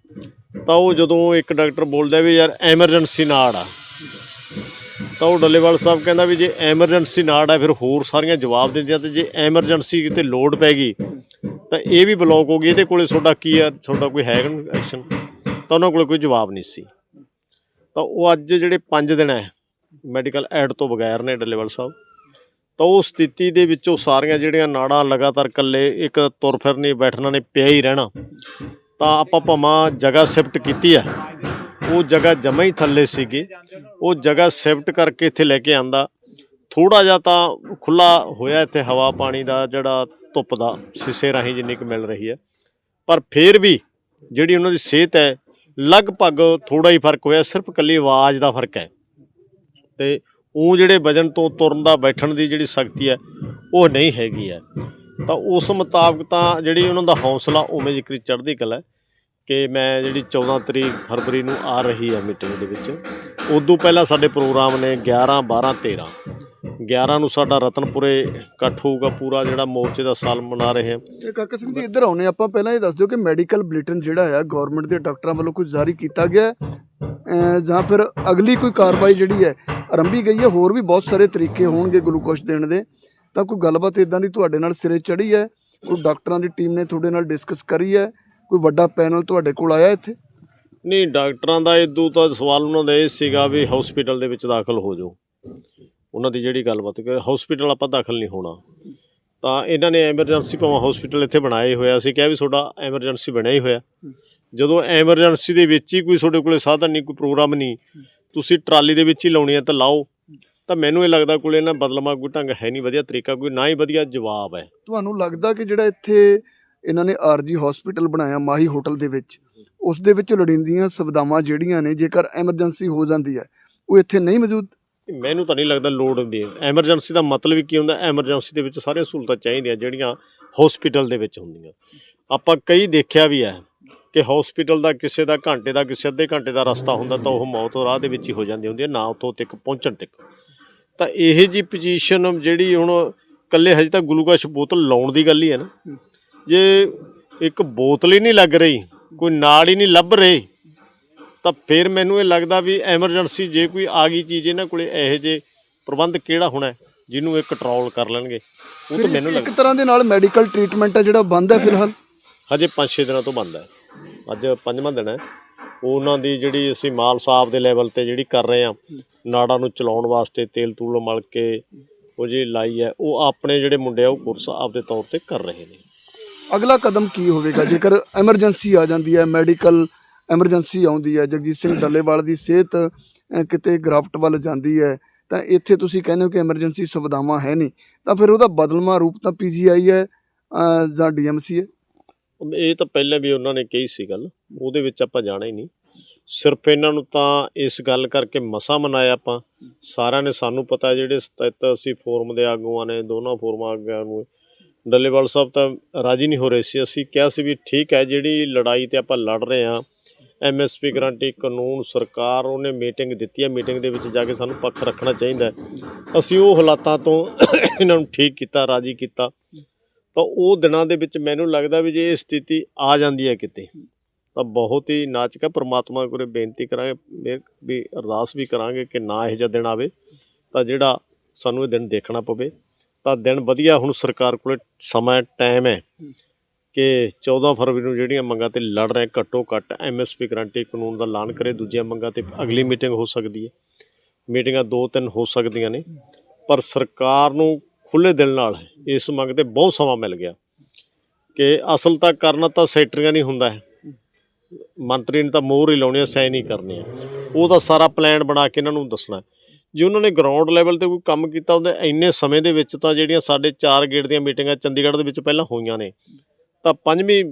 ਤਾਂ ਉਹ ਜਦੋਂ ਇੱਕ ਡਾਕਟਰ ਬੋਲਦਾ ਵੀ ਯਾਰ ਐਮਰਜੈਂਸੀ ਨਾੜ ਆ, ਤਾਂ ਉਹ ਡੱਲੇਵਾਲ ਸਾਹਿਬ ਕਹਿੰਦਾ ਵੀ ਜੇ ਐਮਰਜੈਂਸੀ ਨਾੜ ਆ ਫਿਰ ਹੋਰ ਸਾਰੀਆਂ ਜਵਾਬ ਦਿੰਦੀਆਂ ਤੇ ਜੇ ਐਮਰਜੈਂਸੀ ਕਿਤੇ ਲੋਡ ਪੈ ਗਈ, ਤਾਂ ਇਹ ਵੀ ਬਲੌਕ ਹੋ ਗਈ। ਇਹਦੇ ਕੋਲੇ ਤੁਹਾਡਾ ਕੀ ਆ? ਤੁਹਾਡਾ ਕੋਈ ਹੈ ਐਕਸ਼ਨ? ਤਾਂ ਉਹਨਾਂ ਕੋਲ ਕੋਈ ਜਵਾਬ ਨਹੀਂ ਸੀ। ਤਾਂ ਉਹ ਅੱਜ ਜਿਹੜੇ 5 ਦਿਨ ਹੈ, ਮੈਡੀਕਲ ਐਡ ਤੋਂ ਬਗੈਰ ਨੇ ਡੱਲੇਵਾਲ ਸਾਹਿਬ। ਤਾਂ ਉਹ ਸਥਿਤੀ ਦੇ ਵਿੱਚੋਂ ਸਾਰੀਆਂ ਜਿਹੜੀਆਂ ਨਾੜਾਂ ਲਗਾਤਾਰ ਇਕੱਲੇ ਇੱਕ ਤੁਰ ਫਿਰ ਨਹੀਂ ਬੈਠਣਾ ਨੇ ਪਿਆ ਹੀ ਰਹਿਣਾ। ਤਾਂ ਆਪਾਂ ਭਾਵਾਂ ਜਗ੍ਹਾ ਸ਼ਿਫਟ ਕੀਤੀ ਹੈ ਉਹ ਜਗ੍ਹਾ ਜਮਾ ਹੀ ਥੱਲੇ ਸੀਗੀ। ਉਹ ਜਗ੍ਹਾ ਸ਼ਿਫਟ ਕਰਕੇ ਇੱਥੇ ਲੈ ਕੇ ਆਂਦਾ। ਥੋੜਾ ਜਿਹਾ ਤਾਂ ਖੁੱਲਾ ਹੋਇਆ ਇੱਥੇ ਹਵਾ ਪਾਣੀ ਦਾ, ਜਿਹੜਾ ਧੁੱਪ ਦਾ, ਸਿਸੇ ਰਾਹੀਂ ਜਿੰਨੀ ਕੁ ਮਿਲ ਰਹੀ ਹੈ। ਪਰ ਫਿਰ ਵੀ ਜਿਹੜੀ ਉਹਨਾਂ ਦੀ ਸਿਹਤ ਹੈ, ਲਗਭਗ ਥੋੜਾ ਹੀ ਫ਼ਰਕ ਹੋਇਆ। ਸਿਰਫ ਇਕੱਲੀ ਆਵਾਜ਼ ਦਾ ਫ਼ਰਕ ਹੈ। ਤੇ ਉਹ ਜਿਹੜੇ ਵਜਨ ਤੋਂ ਤੁਰਨ ਦਾ, ਬੈਠਣ ਦੀ ਜਿਹੜੀ ਸ਼ਕਤੀ ਹੈ, ਉਹ ਨਹੀਂ ਹੈਗੀ ਹੈ। ਤਾਂ ਉਸ ਮੁਤਾਬਕ ਤਾਂ ਜਿਹੜੀ ਉਹਨਾਂ ਦਾ ਹੌਸਲਾ ਉਵੇਂ ਜ਼ਿਕਰੀ ਚੜ੍ਹਦੀ ਕਲਾ ਕਿ ਮੈਂ ਜਿਹੜੀ 14 ਤਰੀਕ ਫਰਵਰੀ ਨੂੰ ਆ ਰਹੀ ਹੈ ਮੀਟਿੰਗ ਦੇ ਵਿੱਚ। ਉਦੋਂ ਪਹਿਲਾਂ ਸਾਡੇ ਪ੍ਰੋਗਰਾਮ ਨੇ 11 12 13 11 ਨੂੰ ਸਾਡਾ ਰਤਨਪੁਰੇ ਇਕੱਠ ਹੋਊਗਾ ਪੂਰਾ ਜਿਹੜਾ ਮੋਰਚੇ ਦਾ ਸਾਲ ਮਨਾ ਰਹੇ ਹਾਂ। ਤੇ ਕਾਕਾ ਸਿੰਘ ਜੀ ਇੱਧਰ ਆਉਨੇ ਆਪਾਂ ਪਹਿਲਾਂ ਇਹ ਦੱਸ ਦਿਓ ਕਿ ਮੈਡੀਕਲ ਬੁਲੇਟਿਨ ਜਿਹੜਾ ਹੈ ਗਵਰਨਮੈਂਟ ਦੇ ਡਾਕਟਰਾਂ ਵੱਲੋਂ ਕੁਝ ਜਾਰੀ ਕੀਤਾ ਗਿਆ ਜਾਂ ਫਿਰ ਅਗਲੀ ਕੋਈ ਕਾਰਵਾਈ ਜਿਹੜੀ ਹੈ ਆਰੰਭੀ ਗਈ ਹੈ। ਹੋਰ ਵੀ ਬਹੁਤ ਸਾਰੇ ਤਰੀਕੇ ਹੋਣਗੇ ਗਲੂਕੋਸ਼ ਦੇਣ ਦੇ। ਤਾਂ ਕੋਈ ਗੱਲਬਾਤ ਇਦਾਂ ਦੀ ਤੁਹਾਡੇ ਨਾਲ ਸਿਰੇ ਚੜੀ ਹੈ? ਕੋਈ ਡਾਕਟਰਾਂ ਦੀ ਟੀਮ ਨੇ ਤੁਹਾਡੇ ਨਾਲ ਡਿਸਕਸ ਕਰੀ ਹੈ? ਕੋਈ ਵੱਡਾ ਪੈਨਲ ਤੁਹਾਡੇ ਕੋਲ ਆਇਆ ਇੱਥੇ? ਨਹੀਂ ਡਾਕਟਰਾਂ ਦਾ ਇਦੋਂ ਤਾਂ ਸਵਾਲ ਉਹਨਾਂ ਦਾ ਇਹ ਸੀਗਾ ਵੀ ਹਸਪੀਟਲ ਦੇ ਵਿੱਚ ਦਾਖਲ ਹੋ ਜਾਓ। ਉਹਨਾਂ ਦੀ ਜਿਹੜੀ ਗੱਲਬਾਤ ਕਿ ਹਸਪੀਟਲ ਆਪਾਂ ਦਾਖਲ ਨਹੀਂ ਹੋਣਾ। ਤਾਂ ਇਹਨਾਂ ਨੇ ਐਮਰਜੈਂਸੀ ਭਾਵੇਂ ਹਸਪੀਟਲ ਇੱਥੇ ਬਣਾਏ ਹੋਇਆ ਸੀ ਕਿਹਾ ਵੀ ਤੁਹਾਡਾ ਐਮਰਜੈਂਸੀ ਬਣਿਆ ਹੀ ਹੋਇਆ। ਜਦੋਂ ਐਮਰਜੈਂਸੀ ਦੇ ਵਿੱਚ ਹੀ ਕੋਈ ਤੁਹਾਡੇ ਕੋਲੇ ਸਾਧਨ ਨਹੀਂ, ਕੋਈ ਪ੍ਰੋਗਰਾਮ ਨਹੀਂ, ਤੁਸੀਂ ਟਰਾਲੀ ਦੇ ਵਿੱਚ ਹੀ ਲਾਉਣੀ ਹੈ ਤਾਂ ਲਾਓ। ਤਾਂ ਮੈਨੂੰ ਇਹ ਲੱਗਦਾ ਕੋਲੇ ਇਹਨਾਂ ਬਦਲਮਾ ਕੋਈ ਢੰਗ ਹੈ ਨਹੀਂ, ਵਧੀਆ ਤਰੀਕਾ ਕੋਈ ਨਾ ਹੀ ਵਧੀਆ ਜਵਾਬ ਹੈ। ਤੁਹਾਨੂੰ ਲੱਗਦਾ ਕਿ ਜਿਹੜਾ ਇੱਥੇ ਇਹਨਾਂ ਨੇ ਆਰਜੀ ਹਸਪੀਟਲ ਬਣਾਇਆ, ਮਾਹੀ ਹੋਟਲ ਦੇ ਵਿੱਚ, ਉਸ ਦੇ ਵਿੱਚ ਲੋੜੀਂਦੀਆਂ ਸੁਵਿਧਾਵਾਂ ਜਿਹੜੀਆਂ ਨੇ, ਜੇਕਰ ਐਮਰਜੈਂਸੀ ਹੋ ਜਾਂਦੀ ਹੈ, ਉਹ ਇੱਥੇ ਨਹੀਂ ਮੌਜੂਦ ਮੈਨੂੰ ਤਾਂ ਨਹੀਂ ਲੱਗਦਾ ਲੋੜ ਹੁੰਦੀ। ਹੈ ਐਮਰਜੈਂਸੀ ਦਾ ਮਤਲਬ ਹੀ ਕੀ ਹੁੰਦਾ? ਐਮਰਜੈਂਸੀ ਦੇ ਵਿੱਚ ਸਾਰੀਆਂ ਸਹੂਲਤਾਂ ਚਾਹੀਦੀਆਂ ਜਿਹੜੀਆਂ ਹਸਪੀਟਲ ਦੇ ਵਿੱਚ ਹੁੰਦੀਆਂ। ਆਪਾਂ ਕਈ ਦੇਖਿਆ ਵੀ ਹੈ ਕਿ ਹਸਪੀਟਲ ਦਾ ਕਿਸੇ ਦਾ ਘੰਟੇ ਦਾ, ਕਿਸੇ ਅੱਧੇ ਘੰਟੇ ਦਾ ਰਸਤਾ ਹੁੰਦਾ ਤਾਂ ਉਹ ਮੌਤ ਰਾਹ ਦੇ ਵਿੱਚ ਹੀ ਹੋ ਜਾਂਦੀ ਹੁੰਦੀ ਹੈ, ਨਾ ਉੱਥੋਂ ਤੱਕ ਪਹੁੰਚਣ ਤੱਕ। ਤਾਂ ਇਹ ਜੀ ਪੋਜੀਸ਼ਨ ਜਿਹੜੀ ਹੁਣ ਕੱਲੇ ਹਜੇ ਤਾਂ ਗਲੂਕੋਸ਼ ਬੋਤਲ ਲਾਉਣ ਦੀ ਗੱਲ ਹੀ ਹੈ ਨਾ। ਜੇ ਇੱਕ ਬੋਤਲ ਹੀ ਨਹੀਂ ਲੱਗ ਰਹੀ, ਕੋਈ ਨਾਲ ਹੀ ਨਹੀਂ ਲੱਭ ਰਹੀ ਤਾਂ ਫਿਰ ਮੈਨੂੰ ਇਹ ਲੱਗਦਾ ਵੀ ਐਮਰਜੈਂਸੀ ਜੇ ਕੋਈ ਆ ਗਈ ਚੀਜ਼ ਇਹਨਾਂ ਕੋਲੇ ਇਹੋ ਜੇ ਪ੍ਰਬੰਧ ਕਿਹੜਾ ਹੋਣਾ ਜਿਹਨੂੰ ਇਹ ਕੰਟਰੋਲ ਕਰ ਲੈਣਗੇ? ਉਹ ਤਾਂ ਮੈਨੂੰ ਇੱਕ ਲੱਗਦਾ। ਤਰ੍ਹਾਂ ਦੇ ਨਾਲ ਮੈਡੀਕਲ ਟ੍ਰੀਟਮੈਂਟ ਹੈ ਜਿਹੜਾ ਬੰਦ ਹੈ ਫਿਲਹਾਲ? ਹਜੇ 5-6 ਦਿਨਾਂ ਤੋਂ ਬੰਦ ਹੈ। ਅੱਜ ਪੰਜਵਾਂ ਦਿਨ ਹੈ। ਉਹਨਾਂ ਦੀ ਜਿਹੜੀ ਅਸੀਂ ਮਾਲ ਸਾਹਿਬ ਦੇ ਲੈਵਲ ਤੇ ਜਿਹੜੀ ਕਰ ਰਹੇ ਆ ਨਾੜਾਂ ਨੂੰ ਚਲਾਉਣ ਵਾਸਤੇ ਤੇਲ ਤੂਲ ਮਲ ਕੇ ਉਹ ਜੀ ਲਾਈ ਹੈ ਉਹ ਆਪਣੇ ਜਿਹੜੇ ਮੁੰਡੇ ਆ ਉਹ ਕੋਰਸ ਆਪਦੇ ਤੌਰ ਤੇ ਕਰ ਰਹੇ ਨੇ। ਅਗਲਾ ਕਦਮ ਕੀ ਹੋਵੇਗਾ? ਜੇਕਰ ਐਮਰਜੈਂਸੀ ਆ ਜਾਂਦੀ ਹੈ ਮੈਡੀਕਲ ਐਮਰਜੈਂਸੀ ਆਉਂਦੀ ਹੈ ਜਗਜੀਤ ਸਿੰਘ ਡੱਲੇਵਾਲ ਦੀ ਸਿਹਤ ਕਿਤੇ ਗ੍ਰਾਫਟ ਵੱਲ ਜਾਂਦੀ ਹੈ ਤਾਂ ਇੱਥੇ ਤੁਸੀਂ ਕਹਿੰਦੇ ਹੋ ਕਿ ਐਮਰਜੈਂਸੀ ਸੁਵਿਧਾਵਾਂ ਹੈ ਨਹੀਂ ਤਾਂ ਫਿਰ ਉਹਦਾ ਬਦਲਵਾਂ ਰੂਪ ਤਾਂ ਪੀਜੀਆਈ ਹੈ ਅਹ, ਜਾਂ ਡੀਐਮਸੀ ਹੈ? ਇਹ ਤਾਂ ਪਹਿਲਾਂ ਵੀ ਉਹਨਾਂ ਨੇ ਕਹੀ ਸੀ ਗੱਲ ਉਹਦੇ ਵਿੱਚ ਆਪਾਂ ਜਾਣਾ ਹੀ ਨਹੀਂ। ਸਿਰਫ ਇਹਨਾਂ ਨੂੰ ਤਾਂ ਇਸ ਗੱਲ ਕਰਕੇ ਮਸਾ ਮਨਾਇਆ ਆਪਾਂ ਸਾਰਿਆਂ ਨੇ ਸਾਨੂੰ ਪਤਾ ਜਿਹੜੇ ਸਥਿਤ ਅਸੀਂ ਫੋਰਮ ਦੇ ਆਗੂਆਂ ਨੇ ਦੋਨਾਂ ਫੋਰਮਾਂ ਆਗੂਆਂ ਨੂੰ ਡੱਲੇਵਾਲ ਸਾਹਿਬ ਤਾਂ ਰਾਜੀ ਨਹੀਂ ਹੋ ਰਹੇ ਸੀ। ਅਸੀਂ ਕਿਹਾ ਸੀ ਵੀ ਠੀਕ ਹੈ ਜਿਹੜੀ ਲੜਾਈ ਤੇ ਆਪਾਂ ਲੜ ਰਹੇ ਹਾਂ ਐਮਐਸਪੀ ਗਰੰਟੀ ਕਾਨੂੰਨ ਸਰਕਾਰ ਉਹਨੇ ਮੀਟਿੰਗ ਦਿੱਤੀ ਹੈ। ਮੀਟਿੰਗ ਦੇ ਵਿੱਚ ਜਾ ਕੇ ਸਾਨੂੰ ਪੱਖ ਰੱਖਣਾ ਚਾਹੀਦਾ ਅਸੀਂ ਉਹ ਹਾਲਾਤਾਂ ਤੋਂ ਇਹਨਾਂ ਨੂੰ ਠੀਕ ਕੀਤਾ, ਰਾਜੀ ਕੀਤਾ। ਤਾਂ ਉਹ ਦਿਨਾਂ ਦੇ ਵਿੱਚ ਮੈਨੂੰ ਲੱਗਦਾ ਵੀ ਜੇ ਇਹ ਸਥਿਤੀ ਆ ਜਾਂਦੀ ਹੈ ਕਿਤੇ, ਤਾਂ ਬਹੁਤ ਹੀ ਨਾਚਕ ਹੈ ਪ੍ਰਮਾਤਮਾ ਕੋਲੇ ਬੇਨਤੀ ਕਰਾਂਗੇ ਮਿਹਰ ਵੀ ਅਰਦਾਸ ਵੀ ਕਰਾਂਗੇ ਕਿ ਨਾ ਇਹ ਜਿਹਾ ਦਿਨ ਆਵੇ, ਤਾਂ ਜਿਹੜਾ ਸਾਨੂੰ ਇਹ ਦਿਨ ਦੇਖਣਾ ਪਵੇ। ਤਾਂ ਦਿਨ ਵਧੀਆ ਹੁਣ ਸਰਕਾਰ ਕੋਲੇ ਸਮਾਂ ਟਾਈਮ ਹੈ। ਕਿ 14 ਫਰਵਰੀ ਨੂੰ ਜਿਹੜੀਆਂ ਮੰਗਾਂ ਤੇ ਲੜ ਰਹੇ ਘੱਟੋ ਘੱਟ ਐਮਐਸਪੀ ਗਰੰਟੀ ਕਾਨੂੰਨ ਦਾ ਐਲਾਨ ਕਰੇ, ਦੂਜੀਆਂ ਮੰਗਾਂ ਤੇ ਅਗਲੀ ਮੀਟਿੰਗ ਹੋ ਸਕਦੀ ਹੈ। ਮੀਟਿੰਗਾਂ ਦੋ ਤਿੰਨ ਹੋ ਸਕਦੀਆਂ ਨੇ, ਪਰ ਸਰਕਾਰ ਨੂੰ ਖੁੱਲੇ ਦਿਲ ਨਾਲ ਇਸ ਮੰਗ ਤੇ ਬਹੁਤ ਸਮਾਂ ਮਿਲ ਗਿਆ ਕਿ ਅਸਲ ਤਾਂ ਕਰਨਾ ਤਾਂ ਸੈਕਟਰੀਆਂ ਨਹੀਂ ਹੁੰਦਾ ਹੈ। ਮੰਤਰੀ ਨੇ ਤਾਂ ਮੋਹਰ ਹੀ ਲਾਉਣੀ ਹੈ ਸਾਈਨ ਹੀ ਕਰਨੇ ਆ। ਉਹਦਾ ਸਾਰਾ ਪਲਾਨ ਬਣਾ ਕੇ ਇਹਨਾਂ ਨੂੰ ਦੱਸਣਾ ਜੇ ਉਹਨਾਂ ਨੇ ਗਰਾਊਂਡ ਲੈਵਲ ਤੇ ਕੋਈ ਕੰਮ ਕੀਤਾ, ਉਹਦੇ ਇੰਨੇ ਸਮੇਂ ਦੇ ਵਿੱਚ ਤਾਂ ਜਿਹੜੀਆਂ ਸਾਡੇ 4 ਗੇਟ ਦੀਆਂ ਮੀਟਿੰਗਾਂ ਚੰਡੀਗੜ੍ਹ ਦੇ ਵਿੱਚ ਪਹਿਲਾਂ ਹੋਈਆਂ ਨੇ ਤਾਂ ਪੰਜਵੀਂ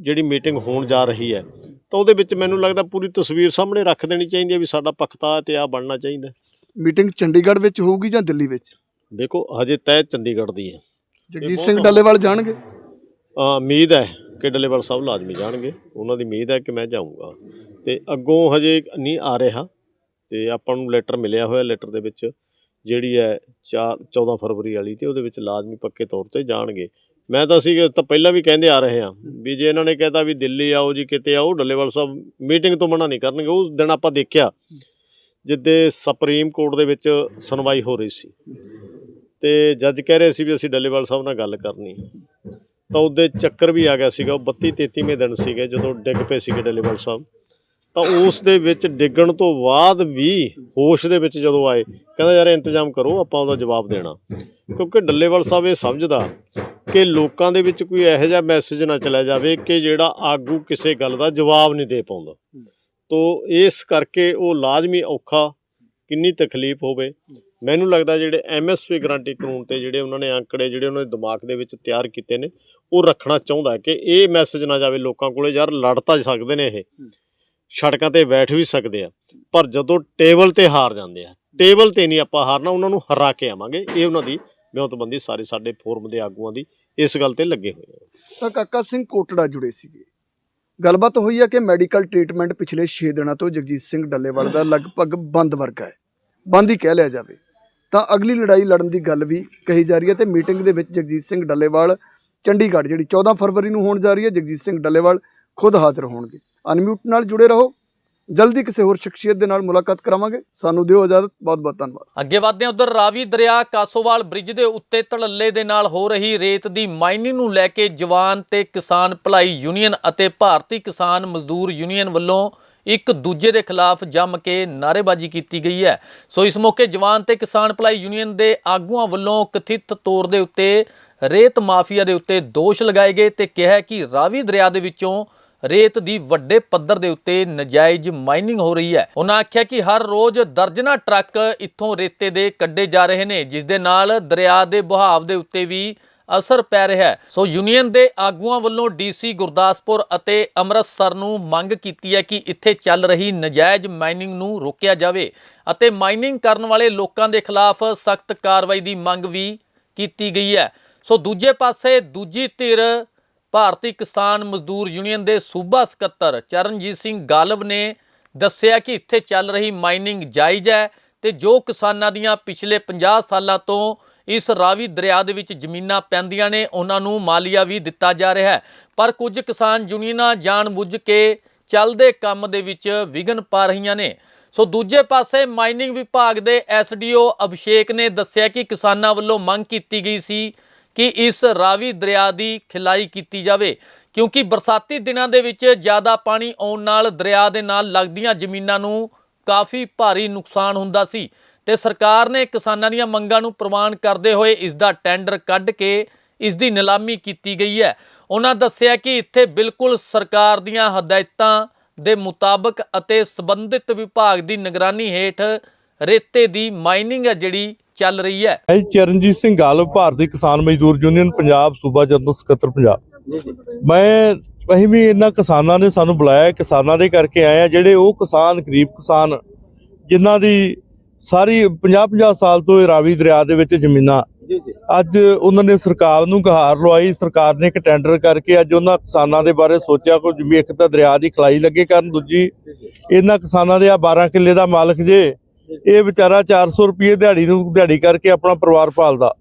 ਜਿਹੜੀ ਮੀਟਿੰਗ ਹੋਣ ਜਾ ਰਹੀ ਹੈ ਤਾਂ ਉਹਦੇ ਵਿੱਚ ਮੈਨੂੰ ਲੱਗਦਾ ਪੂਰੀ ਤਸਵੀਰ ਸਾਹਮਣੇ ਰੱਖ ਦੇਣੀ ਚਾਹੀਦੀ ਹੈ ਵੀ ਸਾਡਾ ਪੱਖ ਤਾਂ ਆ ਬਣਨਾ ਚਾਹੀਦਾ। ਮੀਟਿੰਗ ਚੰਡੀਗੜ੍ਹ ਵਿੱਚ ਹੋਊਗੀ ਜਾਂ ਦਿੱਲੀ ਵਿੱਚ? ਦੇਖੋ ਹਜੇ ਤੈਅ ਚੰਡੀਗੜ੍ਹ ਦੀ ਹੈ। ਜਗਜੀਤ ਸਿੰਘ ਡੱਲੇਵਾਲ ਜਾਣਗੇ? ਉਮੀਦ ਹੈ ਕਿ ਡੱਲੇਵਾਲ ਸਾਹਿਬ ਲਾਜ਼ਮੀ ਜਾਣਗੇ। ਉਹਨਾਂ ਦੀ ਉਮੀਦ ਹੈ ਕਿ ਮੈਂ ਜਾਊਂਗਾ। ਤੇ ਅੱਗੋਂ ਹਜੇ ਨਹੀਂ ਆ ਰਿਹਾ ਤੇ ਆਪਾਂ ਨੂੰ ਲੈਟਰ ਮਿਲਿਆ ਹੋਇਆ ਲੈਟਰ ਦੇ ਵਿੱਚ ਜਿਹੜੀ ਹੈ 4 14 ਫਰਵਰੀ ਵਾਲੀ ਤੇ ਉਹਦੇ ਵਿੱਚ ਲਾਜ਼ਮੀ ਪੱਕੇ ਤੌਰ ਤੇ ਜਾਣਗੇ। ਮੈਂ ਤਾਂ ਅਸੀਂ ਤਾਂ ਪਹਿਲਾਂ ਵੀ ਕਹਿੰਦੇ ਆ ਰਹੇ ਹਾਂ। ਵੀ ਜੇ ਇਹਨਾਂ ਨੇ ਕਹਿਤਾ ਵੀ ਦਿੱਲੀ ਆਓ ਜੀ ਕਿਤੇ ਆਓ ਡੱਲੇਵਾਲ ਸਾਹਿਬ ਮੀਟਿੰਗ ਤੋਂ ਮਨਾ ਨਹੀਂ ਕਰਨਗੇ ਉਸ ਦਿਨ ਆਪਾਂ ਦੇਖਿਆ ਜਿੱਦੇ ਸੁਪਰੀਮ ਕੋਰਟ ਦੇ ਵਿੱਚ ਸੁਣਵਾਈ ਹੋ ਰਹੀ ਸੀ। ਤੇ ਜੱਜ ਕਹਿ ਰਹੇ ਸੀ ਵੀ ਅਸੀਂ ਡੱਲੇਵਾਲ ਸਾਹਿਬ ਨਾਲ ਗੱਲ ਕਰਨੀ ਹੈ ਤਾਂ ਉਹਦੇ ਚੱਕਰ ਵੀ ਆ ਗਿਆ ਸੀਗਾ ਉਹ 32 33ਵੇਂ ਦਿਨ ਸੀਗੇ ਜਦੋਂ ਡਿੱਗ ਪਏ ਸੀਗੇ ਡੱਲੇਵਾਲ ਸਾਹਿਬ। ਤਾਂ ਉਸ ਦੇ ਵਿੱਚ ਡਿੱਗਣ ਤੋਂ ਬਾਅਦ ਵੀ ਹੋਸ਼ ਦੇ ਵਿੱਚ ਜਦੋਂ ਆਏ, ਕਹਿੰਦਾ ਯਾਰ ਇੰਤਜ਼ਾਮ ਕਰੋ, ਆਪਾਂ ਉਹਦਾ ਜਵਾਬ ਦੇਣਾ। ਕਿਉਂਕਿ ਡੱਲੇਵਾਲ ਸਾਹਿਬ ਇਹ ਸਮਝਦਾ ਕਿ ਲੋਕਾਂ ਦੇ ਵਿੱਚ ਕੋਈ ਇਹੋ ਜਿਹਾ ਮੈਸੇਜ ਨਾ ਚਲਾ ਜਾਵੇ ਕਿ ਜਿਹੜਾ ਆਗੂ ਕਿਸੇ ਗੱਲ ਦਾ ਜਵਾਬ ਨਹੀਂ ਦੇ ਪਾਉਂਦਾ। ਤੋ ਇਸ ਕਰਕੇ ਉਹ ਲਾਜ਼ਮੀ ਔਖਾ, ਕਿੰਨੀ ਤਕਲੀਫ ਹੋਵੇ। ਮੈਨੂੰ ਲੱਗਦਾ ਜਿਹੜੇ ਐਮਐਸਪੀ ਗਾਰੰਟੀ ਕਾਨੂੰਨ ਤੇ ਜਿਹੜੇ ਉਹਨਾਂ ਨੇ ਅੰਕੜੇ, ਜਿਹੜੇ ਉਹਨਾਂ ਦੇ ਦਿਮਾਗ ਦੇ ਵਿੱਚ ਤਿਆਰ ਕੀਤੇ ਨੇ, ਉਹ ਰੱਖਣਾ ਚਾਹੁੰਦਾ ਕਿ ਇਹ ਮੈਸੇਜ ਨਾ ਜਾਵੇ ਲੋਕਾਂ ਕੋਲੇ, ਯਾਰ ਲੜ ਤਾਂ ਸਕਦੇ ਨੇ ਇਹ। ਸੜਕਾਂ ਤੇ ਬੈਠ ਵੀ ਸਕਦੇ ਆ। ਪਰ ਜਦੋਂ ਟੇਬਲ ਤੇ ਹਾਰ ਜਾਂਦੇ ਆ, ਟੇਬਲ ਤੇ ਨਹੀਂ ਆਪਾਂ ਹਾਰਨਾ, ਉਹਨਾਂ ਨੂੰ ਹਰਾ ਕੇ ਆਵਾਂਗੇ। ਇਹ ਉਹਨਾਂ ਦੀ ਵਿਉਂਤਬੰਦੀ ਸਾਰੇ ਸਾਡੇ ਫੋਰਮ ਦੇ ਆਗੂਆਂ ਦੀ ਇਸ ਗੱਲ ਤੇ ਲੱਗੇ ਹੋਏ ਆ। ਤਾਂ ਕਾਕਾ ਸਿੰਘ ਕੋਟੜਾ ਜੁੜੇ ਸੀਗੇ। ਗੱਲਬਾਤ ਹੋਈ ਹੈ ਕਿ ਮੈਡੀਕਲ ਟ੍ਰੀਟਮੈਂਟ ਪਿਛਲੇ 6 ਦਿਨਾਂ ਤੋਂ ਜਗਜੀਤ ਸਿੰਘ ਡੱਲੇਵਾਲ ਦਾ ਲਗਭਗ ਬੰਦ ਵਰਗਾ ਹੈ। ਬੰਦ ਹੀ ਕਹਿ ਲਿਆ ਜਾਵੇ। ਤਾਂ ਅਗਲੀ ਲੜਾਈ ਲੜਨ ਦੀ ਗੱਲ ਵੀ ਕਹੀ ਜਾ ਰਹੀ ਹੈ ਤੇ ਮੀਟਿੰਗ ਦੇ ਵਿੱਚ ਜਗਜੀਤ ਸਿੰਘ ਡੱਲੇਵਾਲ ਚੰਡੀਗੜ੍ਹ, ਜਿਹੜੀ 14 ਫਰਵਰੀ ਨੂੰ ਹੋਣ ਜਾ ਰਹੀ ਹੈ, ਜਗਜੀਤ ਸਿੰਘ ਡੱਲੇਵਾਲ ਖੁਦ ਹਾਜ਼ਰ ਹੋਣਗੇ। ਅਨਮਿਊਟ ਨਾਲ ਜੁੜੇ ਰਹੋ। ਜਲਦੀ ਕਿਸੇ ਹੋਰ ਸ਼ਖਸੀਅਤ ਦੇ ਨਾਲ ਮੁਲਾਕਾਤ ਕਰਾਵਾਂਗੇ। ਸਾਨੂੰ ਦਿਓ ਇਜਾਜ਼ਤ। ਬਹੁਤ ਬਹੁਤ ਧੰਨਵਾਦ। ਅੱਗੇ ਵਧਦੇ ਹਾਂ। ਉਧਰ ਰਾਵੀ ਦਰਿਆ ਕਾਸੋਵਾਲ ਬ੍ਰਿਜ ਦੇ ਉੱਤੇ ਧੜੱਲੇ ਦੇ ਨਾਲ ਹੋ ਰਹੀ ਰੇਤ ਦੀ ਮਾਈਨਿੰਗ ਨੂੰ ਲੈ ਕੇ ਜਵਾਨ ਤੇ ਕਿਸਾਨ ਭਲਾਈ ਯੂਨੀਅਨ ਅਤੇ ਭਾਰਤੀ ਕਿਸਾਨ ਮਜ਼ਦੂਰ ਯੂਨੀਅਨ ਵੱਲੋਂ ਇੱਕ ਦੂਜੇ ਦੇ ਖਿਲਾਫ ਜੰਮ ਕੇ ਨਾਅਰੇਬਾਜ਼ੀ ਕੀਤੀ ਗਈ ਹੈ। ਸੋ ਇਸ ਮੌਕੇ ਜਵਾਨ ਤੇ ਕਿਸਾਨ ਭਲਾਈ ਯੂਨੀਅਨ ਦੇ ਆਗੂਆਂ ਵੱਲੋਂ ਕਥਿਤ ਤੌਰ ਦੇ ਉੱਤੇ ਰੇਤ ਮਾਫੀਆ ਦੇ ਉੱਤੇ ਦੋਸ਼ ਲਗਾਏ ਗਏ ਤੇ ਕਿਹਾ ਕਿ ਰਾਵੀ ਦਰਿਆ ਦੇ ਵਿੱਚੋਂ ਰੇਤ ਦੀ ਵੱਡੇ ਪੱਧਰ ਦੇ ਉੱਤੇ ਨਜਾਇਜ਼ ਮਾਈਨਿੰਗ ਹੋ ਰਹੀ ਹੈ। ਉਹਨਾਂ ਆਖਿਆ ਕਿ ਹਰ ਰੋਜ਼ ਦਰਜਨਾ ਟਰੱਕ ਇੱਥੋਂ ਰੇਤੇ ਦੇ ਕੱਢੇ ਜਾ ਰਹੇ ਨੇ, ਜਿਸ ਦੇ ਨਾਲ ਦਰਿਆ ਦੇ ਬਹਾਵ ਦੇ ਉੱਤੇ ਵੀ ਅਸਰ ਪੈ ਰਿਹਾ ਹੈ। ਸੋ ਯੂਨੀਅਨ ਦੇ ਆਗੂਆਂ ਵੱਲੋਂ ਡੀਸੀ ਗੁਰਦਾਸਪੁਰ ਅਤੇ ਅੰਮ੍ਰਿਤਸਰ ਨੂੰ ਮੰਗ ਕੀਤੀ ਹੈ ਕਿ ਇੱਥੇ ਚੱਲ ਰਹੀ ਨਜਾਇਜ਼ ਮਾਈਨਿੰਗ ਨੂੰ ਰੋਕਿਆ ਜਾਵੇ ਅਤੇ ਮਾਈਨਿੰਗ ਕਰਨ ਵਾਲੇ ਲੋਕਾਂ ਦੇ ਖਿਲਾਫ ਸਖਤ ਕਾਰਵਾਈ ਦੀ ਮੰਗ ਵੀ ਕੀਤੀ ਗਈ ਹੈ। ਸੋ ਦੂਜੇ ਪਾਸੇ ਦੂਜੀ ਧਿਰ ਭਾਰਤੀ ਕਿਸਾਨ ਮਜ਼ਦੂਰ ਯੂਨੀਅਨ ਦੇ ਸੂਬਾ ਸਕੱਤਰ ਚਰਨਜੀਤ ਸਿੰਘ ਗਾਲਵ ਨੇ ਦੱਸਿਆ ਕਿ ਇੱਥੇ ਚੱਲ ਰਹੀ ਮਾਈਨਿੰਗ ਜਾਇਜ਼ ਹੈ ਤੇ ਜੋ ਕਿਸਾਨਾਂ ਦੀਆਂ ਪਿਛਲੇ 50 ਸਾਲਾਂ ਤੋਂ ਇਸ ਰਾਵੀ ਦਰਿਆ ਦੇ ਵਿੱਚ ਜ਼ਮੀਨਾਂ ਪੈਂਦੀਆਂ ਨੇ, ਉਹਨਾਂ ਨੂੰ ਮਾਲੀਆ ਵੀ ਦਿੱਤਾ ਜਾ ਰਿਹਾ ਹੈ। ਪਰ ਕੁਝ ਕਿਸਾਨ ਯੂਨੀਅਨਾਂ ਜਾਣਬੁੱਝ ਕੇ ਚੱਲਦੇ ਕੰਮ ਦੇ ਵਿੱਚ ਵਿਘਨ ਪਾ ਰਹੀਆਂ ਨੇ। ਸੋ ਦੂਜੇ ਪਾਸੇ ਮਾਈਨਿੰਗ ਵਿਭਾਗ ਦੇ ਐਸਡੀਓ ਅਭਿਸ਼ੇਕ ਨੇ ਦੱਸਿਆ ਕਿ ਕਿਸਾਨਾਂ ਵੱਲੋਂ ਮੰਗ ਕੀਤੀ ਗਈ ਸੀ ਕਿ ਇਸ ਰਾਵੀ ਦਰਿਆ ਦੀ ਖਿਲਾਈ ਕੀਤੀ ਜਾਵੇ, ਕਿਉਂਕਿ ਬਰਸਾਤੀ ਦਿਨਾਂ ਦੇ ਵਿੱਚ ਜ਼ਿਆਦਾ ਪਾਣੀ ਆਉਣ ਨਾਲ ਦਰਿਆ ਦੇ ਨਾਲ ਲੱਗਦੀਆਂ ਜ਼ਮੀਨਾਂ ਨੂੰ ਕਾਫੀ ਭਾਰੀ ਨੁਕਸਾਨ ਹੁੰਦਾ ਸੀ ਤੇ ਸਰਕਾਰ ਨੇ ਕਿਸਾਨਾਂ ਦੀਆਂ ਮੰਗਾਂ ਨੂੰ ਪ੍ਰਵਾਨ ਕਰਦੇ ਹੋਏ ਇਸ ਦਾ ਟੈਂਡਰ ਕੱਢ ਕੇ ਇਸ ਦੀ ਨਿਲਾਮੀ ਕੀਤੀ ਗਈ ਹੈ। ਉਹਨਾਂ ਦੱਸਿਆ ਕਿ ਇੱਥੇ ਬਿਲਕੁਲ ਸਰਕਾਰ ਦੀਆਂ ਹਦਾਇਤਾਂ ਦੇ ਮੁਤਾਬਕ ਅਤੇ ਸੰਬੰਧਿਤ ਵਿਭਾਗ ਦੀ ਨਿਗਰਾਨੀ ਹੇਠ ਰੇਤੇ ਦੀ ਮਾਈਨਿੰਗ ਹੈ ਜਿਹੜੀ ਚੱਲ ਰਹੀ ਹੈ। ਹੈ ਚਰਨਜੀਤ ਸਿੰਘ ਗਾਲਵ ਭਾਰਤੀ ਕਿਸਾਨ ਮਜ਼ਦੂਰ ਯੂਨੀਅਨ ਪੰਜਾਬ ਸੂਬਾ ਜਨਰਲ ਸਕੱਤਰ ਪੰਜਾਬ। ਮੈਂ ਅਸੀਂ ਵੀ ਇਹਨਾਂ ਕਿਸਾਨਾਂ ਨੇ ਸਾਨੂੰ ਬੁਲਾਇਆ ਕਿਸਾਨਾਂ ਦੇ ਕਰਕੇ ਆਏ ਆ ਜਿਹੜੇ ਉਹ ਕਿਸਾਨ ਗਰੀਬ ਕਿਸਾਨ ਜਿਨ੍ਹਾਂ ਦੀ ਸਾਰੀ 50-50 ਸਾਲ ਤੋਂ ਇਹ ਰਾਵੀ ਦਰਿਆ ਦੇ ਵਿੱਚ ਜ਼ਮੀਨਾਂ। ਅੱਜ ਉਹਨਾਂ ਨੇ ਸਰਕਾਰ ਨੂੰ ਗਹਾਰ ਲਵਾਈ ਸਰਕਾਰ ਨੇ ਇੱਕ ਟੈਂਡਰ ਕਰਕੇ ਅੱਜ ਉਹਨਾਂ ਕਿਸਾਨਾਂ ਦੇ ਬਾਰੇ ਸੋਚਿਆ ਕੁਝ ਵੀ ਇੱਕ ਤਾਂ ਦਰਿਆ ਦੀ ਖਲਾਈ ਲੱਗੇ ਕਰਨ ਦੂਜੀ ਇਹਨਾਂ ਕਿਸਾਨਾਂ ਦੇ ਆ 12 ਕਿੱਲੇ ਦਾ ਮਾਲਕ ਜੇ ਇਹ ਵਿਚਾਰਾ 400 ਰੁਪਏ ਦਿਹਾੜੀ ਨੂੰ ਦਿਹਾੜੀ ਕਰਕੇ ਆਪਣਾ ਪਰਿਵਾਰ ਪਾਲਦਾ।